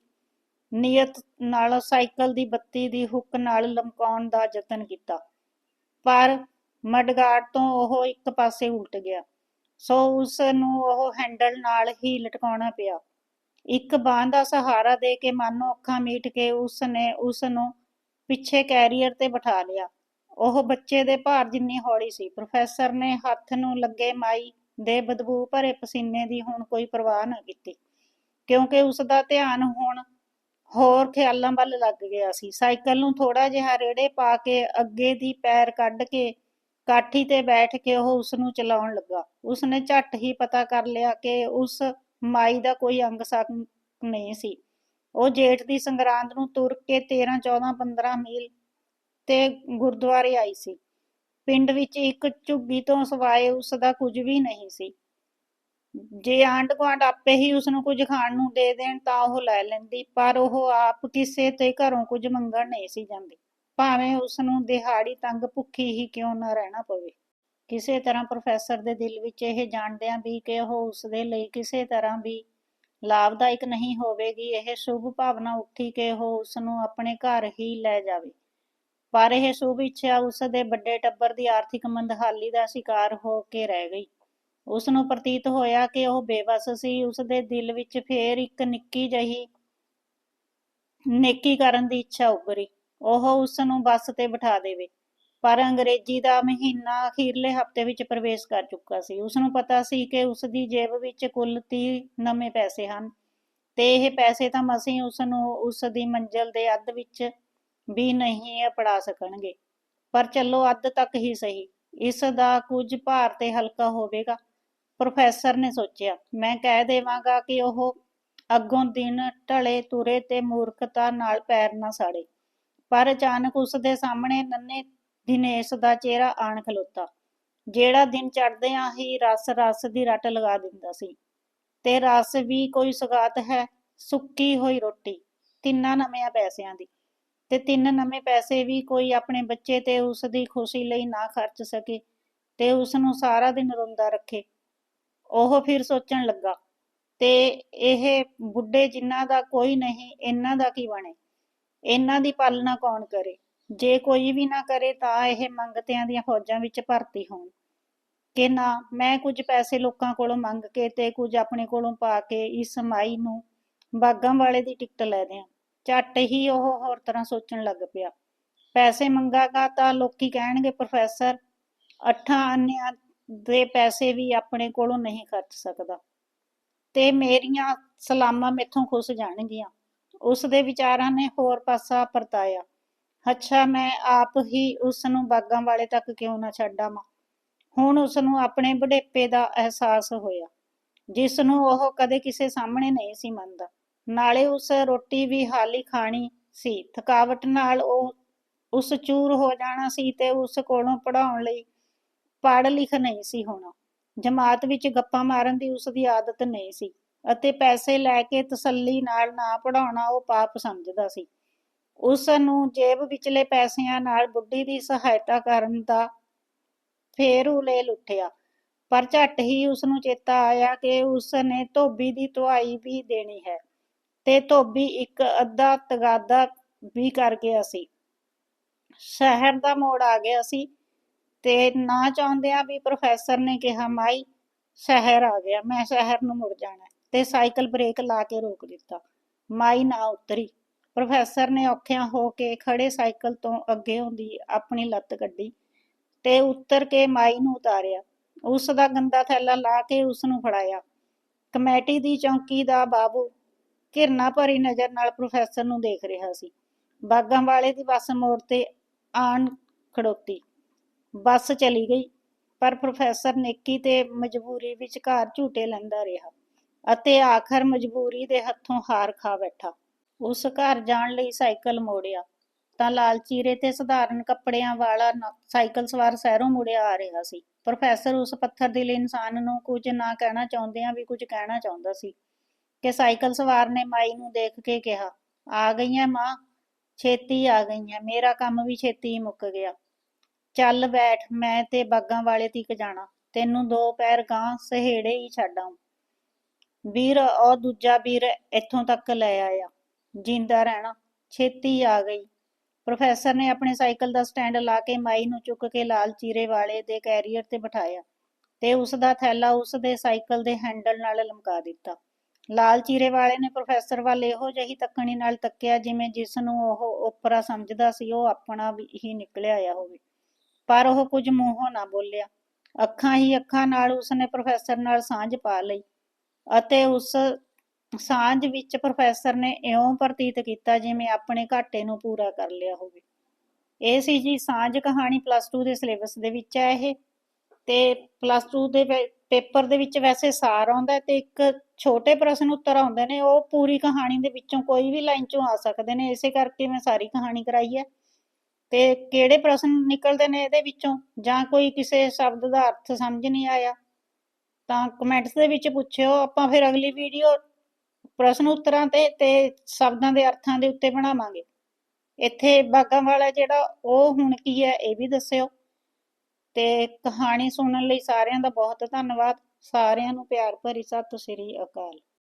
ਨੀਅਤ ਨਾਲ ਸਾਈਕਲ ਦੀ ਬੱਤੀ ਦੀ ਹੁੱਕ ਨਾਲ ਲਮਕਾਉਣ ਦਾ ਯਤਨ ਕੀਤਾ। ਪਰ ਮਡਗਾਰਡ ਤੋਂ ਉਹ ਇੱਕ ਪਾਸੇ ਉਲਟ ਗਿਆ। ਸੋ ਉਸ ਨੂੰ ਉਹ ਹੈਂਡਲ ਨਾਲ ਹੀ ਲਟਕਾਉਣਾ ਪਿਆ। ਇੱਕ ਬਾਂਹ ਦਾ ਸਹਾਰਾ ਦੇ ਕੇ ਮਾਨੋ ਅੱਖਾਂ ਮੀਟ ਕੇ ਉਸ ਨੇ ਉਸ ਨੂੰ ਪਿੱਛੇ ਕੈਰੀਅਰ ਤੇ ਬਿਠਾ ਲਿਆ। ਉਹ ਬੱਚੇ ਦੇ ਭਾਰ ਜਿੰਨੀ ਹੌਲੀ ਸੀ। ਪ੍ਰੋਫੈਸਰ ਨੇ ਹੱਥ ਨੂੰ ਲੱਗੇ ਮਾਈ ਦੇ ਬਦਬੂ ਭਰੇ ਪਸੀਨੇ ਦੀ ਹੁਣ ਕੋਈ ਪਰਵਾਹ ਨਾ ਕੀਤੀ, ਕਿਉਂਕਿ ਉਸ ਦਾ ਧਿਆਨ ਹੁਣ ਹੋਰ ਖਿਆਲਾਂ ਵੱਲ ਲੱਗ ਗਿਆ ਸੀ। ਸਾਈਕਲ ਨੂੰ ਥੋੜਾ ਜਿਹਾ ਰੇੜੇ ਪਾ ਕੇ ਅੱਗੇ ਦੀ ਪੈਰ ਕੱਢ ਕੇ ਕਾਠੀ ਤੇ ਬੈਠ ਕੇ ਉਹ ਉਸ ਨੂੰ ਚਲਾਉਣ ਲੱਗਾ। ਉਸਨੇ ਝੱਟ ਹੀ ਪਤਾ ਕਰ ਲਿਆ ਕਿ ਉਸ ਮਾਈ ਦਾ ਕੋਈ ਅੰਗ ਸੰਗ ਨਹੀਂ ਸੀ। ਉਹ ਜੇਠ ਦੀ ਸੰਗਰਾਂਦ ਨੂੰ ਤੁਰ ਕੇ 13 14 15 ਮੀਲ ਤੇ ਗੁਰਦੁਆਰੇ ਆਈ ਸੀ। ਪਿੰਡ ਵਿੱਚ ਇੱਕ ਝੁੱਗੀ ਤੋਂ ਸਿਵਾਏ ਉਸ ਦਾ ਕੁਝ ਵੀ ਨਹੀਂ ਸੀ। ਜੇ ਆਂਢ ਗੁਆਂਢ ਆਪੇ ਹੀ ਉਸ ਨੂੰ ਕੁਝ ਖਾਣ ਨੂੰ ਦੇ ਦੇਣ ਤਾਂ ਉਹ ਲੈ ਲੈਂਦੀ, ਪਰ ਉਹ ਆਪ ਕਿਸੇ ਤੇ ਘਰੋਂ ਕੁਝ ਮੰਗਣ ਨਹੀਂ ਸੀ ਜਾਂਦੀ। ਭਾਵੇਂ ਉਸ ਨੂੰ ਦਿਹਾੜੀ ਤੰਗ ਭੁੱਖੀ ਹੀ ਕਿਉਂ ਨਾ ਰਹਿਣਾ ਪਵੇ। ਕਿਸੇ ਤਰ੍ਹਾਂ ਪ੍ਰੋਫੈਸਰ ਦੇ ਦਿਲ ਵਿੱਚ ਇਹ ਜਾਣਦਿਆਂ ਵੀ ਕਿ ਉਹ ਉਸਦੇ ਲਈ ਕਿਸੇ ਤਰ੍ਹਾਂ ਵੀ ਲਾਭਦਾਇਕ ਨਹੀਂ ਹੋਵੇਗੀ, ਇਹ ਸ਼ੁਭ ਭਾਵਨਾ ਉੱਠੀ ਕਿ ਉਹ ਉਸ ਨੂੰ ਆਪਣੇ ਘਰ ਹੀ ਲੈ ਜਾਵੇ। ਪਰ ਇਹ ਸ਼ੁਭ ਇੱਛਾ ਉਸ ਦੇ ਵੱਡੇ ਟੱਬਰ ਦੀ ਆਰਥਿਕ ਮੰਦਹਾਲੀ ਦਾ ਸ਼ਿਕਾਰ ਹੋ ਕੇ ਰਹਿ ਗਈ। ਉਸ ਨੂੰ ਪ੍ਰਤੀਤ ਹੋਇਆ ਕਿ ਉਹ ਬੇਵਸ ਸੀ ਉਸ ਦੇ ਦਿਲ ਵਿੱਚ ਫੇਰ ਇੱਕ ਨਿੱਕੀ ਜਿਹੀ ਨੇਕੀ ਕਰਨ ਦੀ ਇੱਛਾ ਉੱਭਰੀ। ਉਹ ਉਸ ਨੂੰ ਬੱਸ ਤੇ ਬਿਠਾ ਦੇਵੇ। ਪਰ ਅੰਗਰੇਜ਼ੀ ਦਾ ਮਹੀਨਾ ਅਖੀਰਲੇ ਹਫ਼ਤੇ ਵਿੱਚ ਪ੍ਰਵੇਸ਼ ਕਰ ਚੁੱਕਾ ਸੀ। ਉਸ ਨੂੰ ਪਤਾ ਸੀ ਕਿ ਉਸ ਦੀ ਜੇਬ ਵਿੱਚ ਕੁੱਲ 30 ਨਵੇਂ ਪੈਸੇ ਹਨ ਤੇ ਇਹ ਪੈਸੇ ਤਾਂ ਮਸੀਂ ਉਸ ਨੂੰ ਉਸ ਦੀ ਮੰਜ਼ਲ ਦੇ ਅੱਧ ਵਿੱਚ ਵੀ ਨਹੀਂ ਅਪੜਾ ਸਕਣਗੇ। ਪਰ ਚੱਲੋ ਅੱਧ ਤੱਕ ਹੀ ਸਹੀ। ਇਸ ਦਾ ਕੁਝ ਭਾਰ ਤੇ ਹਲਕਾ ਹੋਵੇਗਾ, ਪ੍ਰੋਫੈਸਰ ਨੇ ਸੋਚਿਆ। ਮੈਂ ਕਹਿ ਦੇਵਾਂਗਾ ਕਿ ਉਹ ਅੱਗੋਂ ਦਿਨ ਢਲੇ ਤੁਰੇ ਤੇ ਮੂਰਖਤਾ ਨਾਲ ਪੈਰ ਨਾ ਸਾੜੇ। ਪਰ ਅਚਾਨਕ ਉਸ ਦੇ ਸਾਹਮਣੇ ਨੰਨੇ ਦਿਨੇਸ਼ ਦਾ ਚਿਹਰਾ ਆਣ ਖਲੋਤਾ। ਜਿਹੜਾ ਦਿਨ ਚੜਦਿਆਂ ਹੀ ਰਸ ਰਸ ਦੀ ਰੱਟ ਲਗਾ ਦਿੰਦਾ ਸੀ। ਤੇ ਰਸ ਵੀ ਕੋਈ ਸੁਗਾਤ ਹੈ, ਸੁੱਕੀ ਹੋਈ ਰੋਟੀ, ਤਿੰਨਾਂ ਨਵਿਆਂ ਪੈਸਿਆਂ ਦੀ। ਤੇ ਤਿੰਨ ਨਵੇਂ ਪੈਸੇ ਵੀ ਕੋਈ ਆਪਣੇ ਬੱਚੇ ਤੇ ਉਸ ਦੀ ਖੁਸ਼ੀ ਲਈ ਨਾ ਖਰਚ ਸਕੇ ਤੇ ਉਸ ਨੂੰ ਸਾਰਾ ਦਿਨ ਰੋਂਦਾ ਰੱਖੇ। ਉਹ ਫਿਰ ਸੋਚਣ ਲੱਗਾ, ਤੇ ਇਹ ਬੁੱਢੇ ਜਿਨ੍ਹਾਂ ਦਾ ਕੋਈ ਨਹੀਂ, ਇਹਨਾਂ ਦਾ ਕੀ ਬਣੇ? ਇਹਨਾਂ ਦੀ ਪਾਲਣਾ ਕੌਣ ਕਰੇ? ਜੇ ਕੋਈ ਵੀ ਨਾ ਕਰੇ ਤਾਂ ਇਹ ਮੰਗਤਿਆਂ ਦੀਆਂ ਫੌਜਾਂ ਵਿੱਚ ਭਰਤੀ ਹੋਣ। ਕਿ ਨਾ, ਮੈਂ ਕੁਝ ਪੈਸੇ ਲੋਕਾਂ ਕੋਲੋਂ ਮੰਗ ਕੇ ਤੇ ਕੁਝ ਆਪਣੇ ਕੋਲੋਂ ਪਾ ਕੇ ਇਸ ਮਾਈ ਨੂੰ ਬਾਗਾਂ ਵਾਲੇ ਦੀ ਟਿਕਟ ਲੈ ਦਿਆਂ। ਝੱਟ ਹੀ ਉਹ ਹੋਰ ਤਰ੍ਹਾਂ ਸੋਚਣ ਲੱਗ ਪਿਆ। ਪੈਸੇ ਮੰਗਾਗਾ ਤਾਂ ਲੋਕੀ ਕਹਿਣਗੇ, ਪ੍ਰੋਫੈਸਰ, ਅੱਠਾਂ ਆਨਿਆਂ ਦੇ ਪੈਸੇ ਵੀ ਆਪਣੇ ਕੋਲੋਂ ਨਹੀਂ ਖਰਚ ਸਕਦਾ। ਤੇ ਮੇਰੀਆਂ ਸਲਾਮਾਂ ਮੇਥੋਂ ਖੁੱਸ ਜਾਣਗੀਆਂ। ਉਸ ਦੇ ਵਿਚਾਰਾਂ ਨੇ ਹੋਰ ਪਾਸਾ ਪਰਤਾਇਆ। ਅੱਛਾ, ਮੈਂ ਆਪ ਹੀ ਉਸ ਨੂੰ ਬਾਗਾਂ ਵਾਲੇ ਤੱਕ ਕਿਉਂ ਨਾ ਛੱਡ ਆਵਾਂ ਹੁਣ ਉਸ ਨੂੰ ਆਪਣੇ ਬੁਢੇਪੇ ਦਾ ਅਹਿਸਾਸ ਹੋਇਆ ਜਿਸ ਨੂੰ ਉਹ ਕਦੇ ਕਿਸੇ ਸਾਹਮਣੇ ਨਹੀਂ ਸੀ ਮੰਨਦਾ। ਨਾਲੇ ਉਸ ਰੋਟੀ ਵੀ ਹਾਲੀ ਖਾਣੀ ਸੀ, ਥਕਾਵਟ ਨਾਲ ਉਹ ਉਸ ਚੂਰ ਹੋ ਜਾਣਾ ਸੀ ਤੇ ਉਸ ਕੋਲੋਂ ਪੜਾਉਣ ਲਈ ਪੜ੍ਹ ਲਿਖ ਨਹੀਂ ਸੀ ਹੋਣਾ। ਜਮਾਤ ਵਿੱਚ ਗੱਪਾਂ ਮਾਰਨ ਦੀ ਉਸ ਦੀ ਆਦਤ ਨਹੀਂ ਸੀ, ਅਤੇ ਪੈਸੇ ਲੈ ਕੇ ਤਸੱਲੀ ਨਾਲ ਨਾ ਪੜਾਉਣਾ ਉਹ ਪਾਪ ਸਮਝਦਾ ਸੀ। ਉਸ ਨੂੰ ਜੇਬ ਵਿਚਲੇ ਪੈਸਿਆਂ ਨਾਲ ਬੁੱਢੀ ਦੀ ਸਹਾਇਤਾ ਕਰਨ ਦਾ ਫੇਰ ਉਲੇ ਲੁੱਟਿਆ। ਪਰ ਝੱਟ ਹੀ ਉਸ ਨੂੰ ਚੇਤਾ ਆਇਆ ਕਿ ਉਸ ਨੇ ਧੋਬੀ ਦੀ ਧੁਆਈ ਵੀ ਦੇਣੀ ਹੈ ਤੇ ਧੋਬੀ ਇੱਕ ਅੱਧਾ ਤਗਾਦਾ ਵੀ ਕਰ ਗਿਆ ਸੀ। ਸ਼ਹਿਰ ਦਾ ਮੋੜ ਆ ਗਿਆ ਸੀ ਤੇ ਨਾ ਚਾਹੁੰਦਿਆਂ ਵੀ ਪ੍ਰੋਫੈਸਰ ਨੇ ਕਿਹਾ, ਮਾਈ, ਸ਼ਹਿਰ ਆ ਗਿਆ, ਮੈਂ ਸ਼ਹਿਰ ਨੂੰ ਮੁੜ ਜਾਣਾ ਤੇ ਸਾਈਕਲ ਬ੍ਰੇਕ ਲਾ ਕੇ ਰੋਕ ਦਿੱਤਾ। ਮਾਈ ਨਾ ਉਤਰੀ। ਪ੍ਰੋਫੈਸਰ ਨੇ ਔਖਿਆਂ ਹੋ ਕੇ ਖੜੇ ਸਾਈਕਲ ਤੋਂ ਅੱਗੇ ਹੁੰਦੀ ਆਪਣੀ ਲੱਤ ਕੱਢੀ ਤੇ ਉੱਤਰ ਕੇ ਮਾਈ ਨੂੰ ਉਤਾਰਿਆ। ਉਸ ਦਾ ਗੰਦਾ ਥੈਲਾ ਲਾ ਕੇ ਉਸ ਨੂੰ ਫੜਾਇਆ। ਕਮੇਟੀ ਦੀ ਚੌਂਕੀ ਦਾ ਬਾਬੂ ਘਿਰਨਾ ਭਰੀ ਨਜ਼ਰ ਨਾਲ ਪ੍ਰੋਫੈਸਰ ਨੂੰ ਦੇਖ ਰਿਹਾ ਸੀ। ਬਾਗਾਂ ਵਾਲੇ ਦੀ ਬੱਸ ਮੋੜ ਤੇ ਆਣ ਖੜੋਤੀ। ਬੱਸ ਚਲੀ ਗਈ, ਪਰ ਪ੍ਰੋਫੈਸਰ ਨੇਕੀ ਤੇ ਮਜਬੂਰੀ ਵਿਚਕਾਰ ਝੂਟੇ ਲੈਂਦਾ ਰਿਹਾ ਅਤੇ ਆਖਰ ਮਜਬੂਰੀ ਦੇ ਹੱਥੋਂ ਹਾਰ ਖਾ ਬੈਠਾ। ਉਸ ਘਰ ਜਾਣ ਲਈ ਸਾਈਕਲ ਮੋੜਿਆ। ਤਾਂ ਲਾਲ ਚੀਰੇ ਤੇ ਸਧਾਰਨ ਕੱਪੜਿਆਂ ਵਾਲਾ ਸਾਈਕਲ ਸਵਾਰ ਸ਼ਹਿਰੋਂ ਮੁੜਿਆ ਆ ਰਿਹਾ ਸੀ। ਪ੍ਰੋਫੈਸਰ ਉਸ ਪੱਥਰ ਦਿਲ ਇਨਸਾਨ ਨੂੰ ਕੁਝ ਨਾ ਕਹਿਣਾ ਚਾਹੁੰਦਿਆਂ ਵੀ ਕੁਝ ਕਹਿਣਾ ਚਾਹੁੰਦਾ ਸੀ ਕਿ ਸਾਈਕਲ ਸਵਾਰ ਨੇ ਮਾਈ ਨੂੰ ਦੇਖ ਕੇ ਕਿਹਾ, ਆ ਗਈਆਂ ਮਾਂ, ਛੇਤੀ ਆ ਗਈਆਂ, ਮੇਰਾ ਕੰਮ ਵੀ ਛੇਤੀ ਹੀ ਮੁੱਕ ਗਿਆ। ਚੱਲ ਬੈਠ, ਮੈਂ ਤੇ ਬਾਗਾਂ ਵਾਲੇ ਤੀਕ ਜਾਣਾ, ਤੈਨੂੰ ਦੋ ਪੈਰ ਗਾਂ ਸਹੇੜੇ ਹੀ ਛੱਡਾਂ ਵੀਰ, ਉਹ ਦੂਜਾ ਵੀਰ ਇੱਥੋਂ ਤੱਕ ਲੈ ਆਇਆ। ਜਿੰਦਾ ਰਹਿਣਾ। ਛੇਤੀ ਆ ਗਈ। ਪ੍ਰੋਫੈਸਰ ਨੇ ਆਪਣੇ ਸਾਈਕਲ ਦਾ ਸਟੈਂਡ ਲਾ ਕੇ ਮਾਈ ਨੂੰ ਚੁੱਕ ਕੇ ਲਾਲ ਚੀਰੇ ਵਾਲੇ ਦੇ ਕੈਰੀਅਰ ਤੇ ਬਿਠਾਇਆ ਤੇ ਉਸ ਦਾ ਥੈਲਾ ਉਸ ਦੇ ਸਾਈਕਲ ਦੇ ਹੈਂਡਲ ਨਾਲ ਲਮਕਾ ਦਿੱਤਾ। ਲਾਲ ਚੀਰੇ ਵਾਲੇ ਨੇ ਪ੍ਰੋਫੈਸਰ ਵੱਲ ਇਹੋ ਜਿਹੀ ਤੱਕਣੀ ਨਾਲ ਤੱਕਿਆ ਜਿਵੇਂ ਜਿਸ ਨੂੰ ਉਹ ਓਪਰਾ ਸਮਝਦਾ ਸੀ, ਉਹ ਆਪਣਾ ਹੀ ਨਿਕਲਿਆ ਆਇਆ ਹੋਵੇ। ਪਰ ਉਹ ਕੁਝ ਮੂੰਹੋਂ ਨਾ ਬੋਲਿਆ। ਅੱਖਾਂ ਹੀ ਅੱਖਾਂ ਨਾਲ ਉਸਨੇ ਪ੍ਰੋਫੈਸਰ ਨਾਲ ਸਾਂਝ ਪਾ ਲਈ ਅਤੇ ਉਸ ਸਾਂਝ ਵਿੱਚ ਪ੍ਰੋਫੈਸਰ ਨੇ ਇਉਂ ਪ੍ਰਤੀਤ ਕੀਤਾ ਜਿਵੇਂ ਆਪਣੇ ਘਾਟੇ ਨੂੰ ਪੂਰਾ ਕਰ ਲਿਆ ਹੋਵੇ। ਇਹ ਸੀ ਜੀ ਸਾਂਝ ਕਹਾਣੀ ਪਲੱਸ 2 ਦੇ ਸਿਲੇਬਸ ਦੇ ਵਿੱਚ ਹੈ ਇਹ। ਤੇ ਪਲੱਸ 2 ਦੇ ਪੇਪਰ ਦੇ ਵਿੱਚ ਵੈਸੇ ਸਾਰ ਆਉਂਦਾ ਤੇ ਇੱਕ ਛੋਟੇ ਪ੍ਰਸ਼ਨ ਉੱਤਰ ਆਉਂਦੇ ਨੇ, ਉਹ ਪੂਰੀ ਕਹਾਣੀ ਦੇ ਵਿੱਚੋਂ ਕੋਈ ਵੀ ਲਾਈਨ ਚੋਂ ਆ ਸਕਦੇ ਨੇ, ਇਸੇ ਕਰਕੇ ਮੈਂ ਸਾਰੀ ਕਹਾਣੀ ਕਰਾਈ ਹੈ। ਤੇ ਕਿਹੜੇ ਪ੍ਰਸ਼ਨ ਨਿਕਲਦੇ ਨੇ ਇਹਦੇ ਵਿੱਚੋਂ? ਜਾਂ ਕੋਈ ਕਿਸੇ ਸ਼ਬਦ ਦਾ ਅਰਥ ਸਮਝ ਨਹੀਂ ਆਇਆ? ਤਾਂ ਕਮੈਂਟਸ ਦੇ ਵਿੱਚ ਪੁੱਛਿਓ, ਆਪਾਂ ਫਿਰ ਅਗਲੀ ਵੀਡੀਓ ਪ੍ਰਸ਼ਨ ਉੱਤਰਾਂ ਤੇ ਤੇ ਸ਼ਬਦਾਂ ਦੇ ਅਰਥਾਂ ਦੇ ਉੱਤੇ ਬਣਾਵਾਂਗੇ। ਇੱਥੇ ਬਾਗਾਂ ਵਾਲਾ ਜਿਹੜਾ ਉਹ ਹੁਣ ਕੀ ਹੈ, ਇਹ ਵੀ ਦੱਸਿਓ। ਤੇ ਕਹਾਣੀ ਸੁਣਨ ਲਈ ਸਾਰਿਆਂ ਦਾ ਬਹੁਤ ਧੰਨਵਾਦ। ਸਾਰਿਆਂ ਨੂੰ ਪਿਆਰ ਭਰੀ ਸਤਿ ਸ੍ਰੀ ਅਕਾਲ।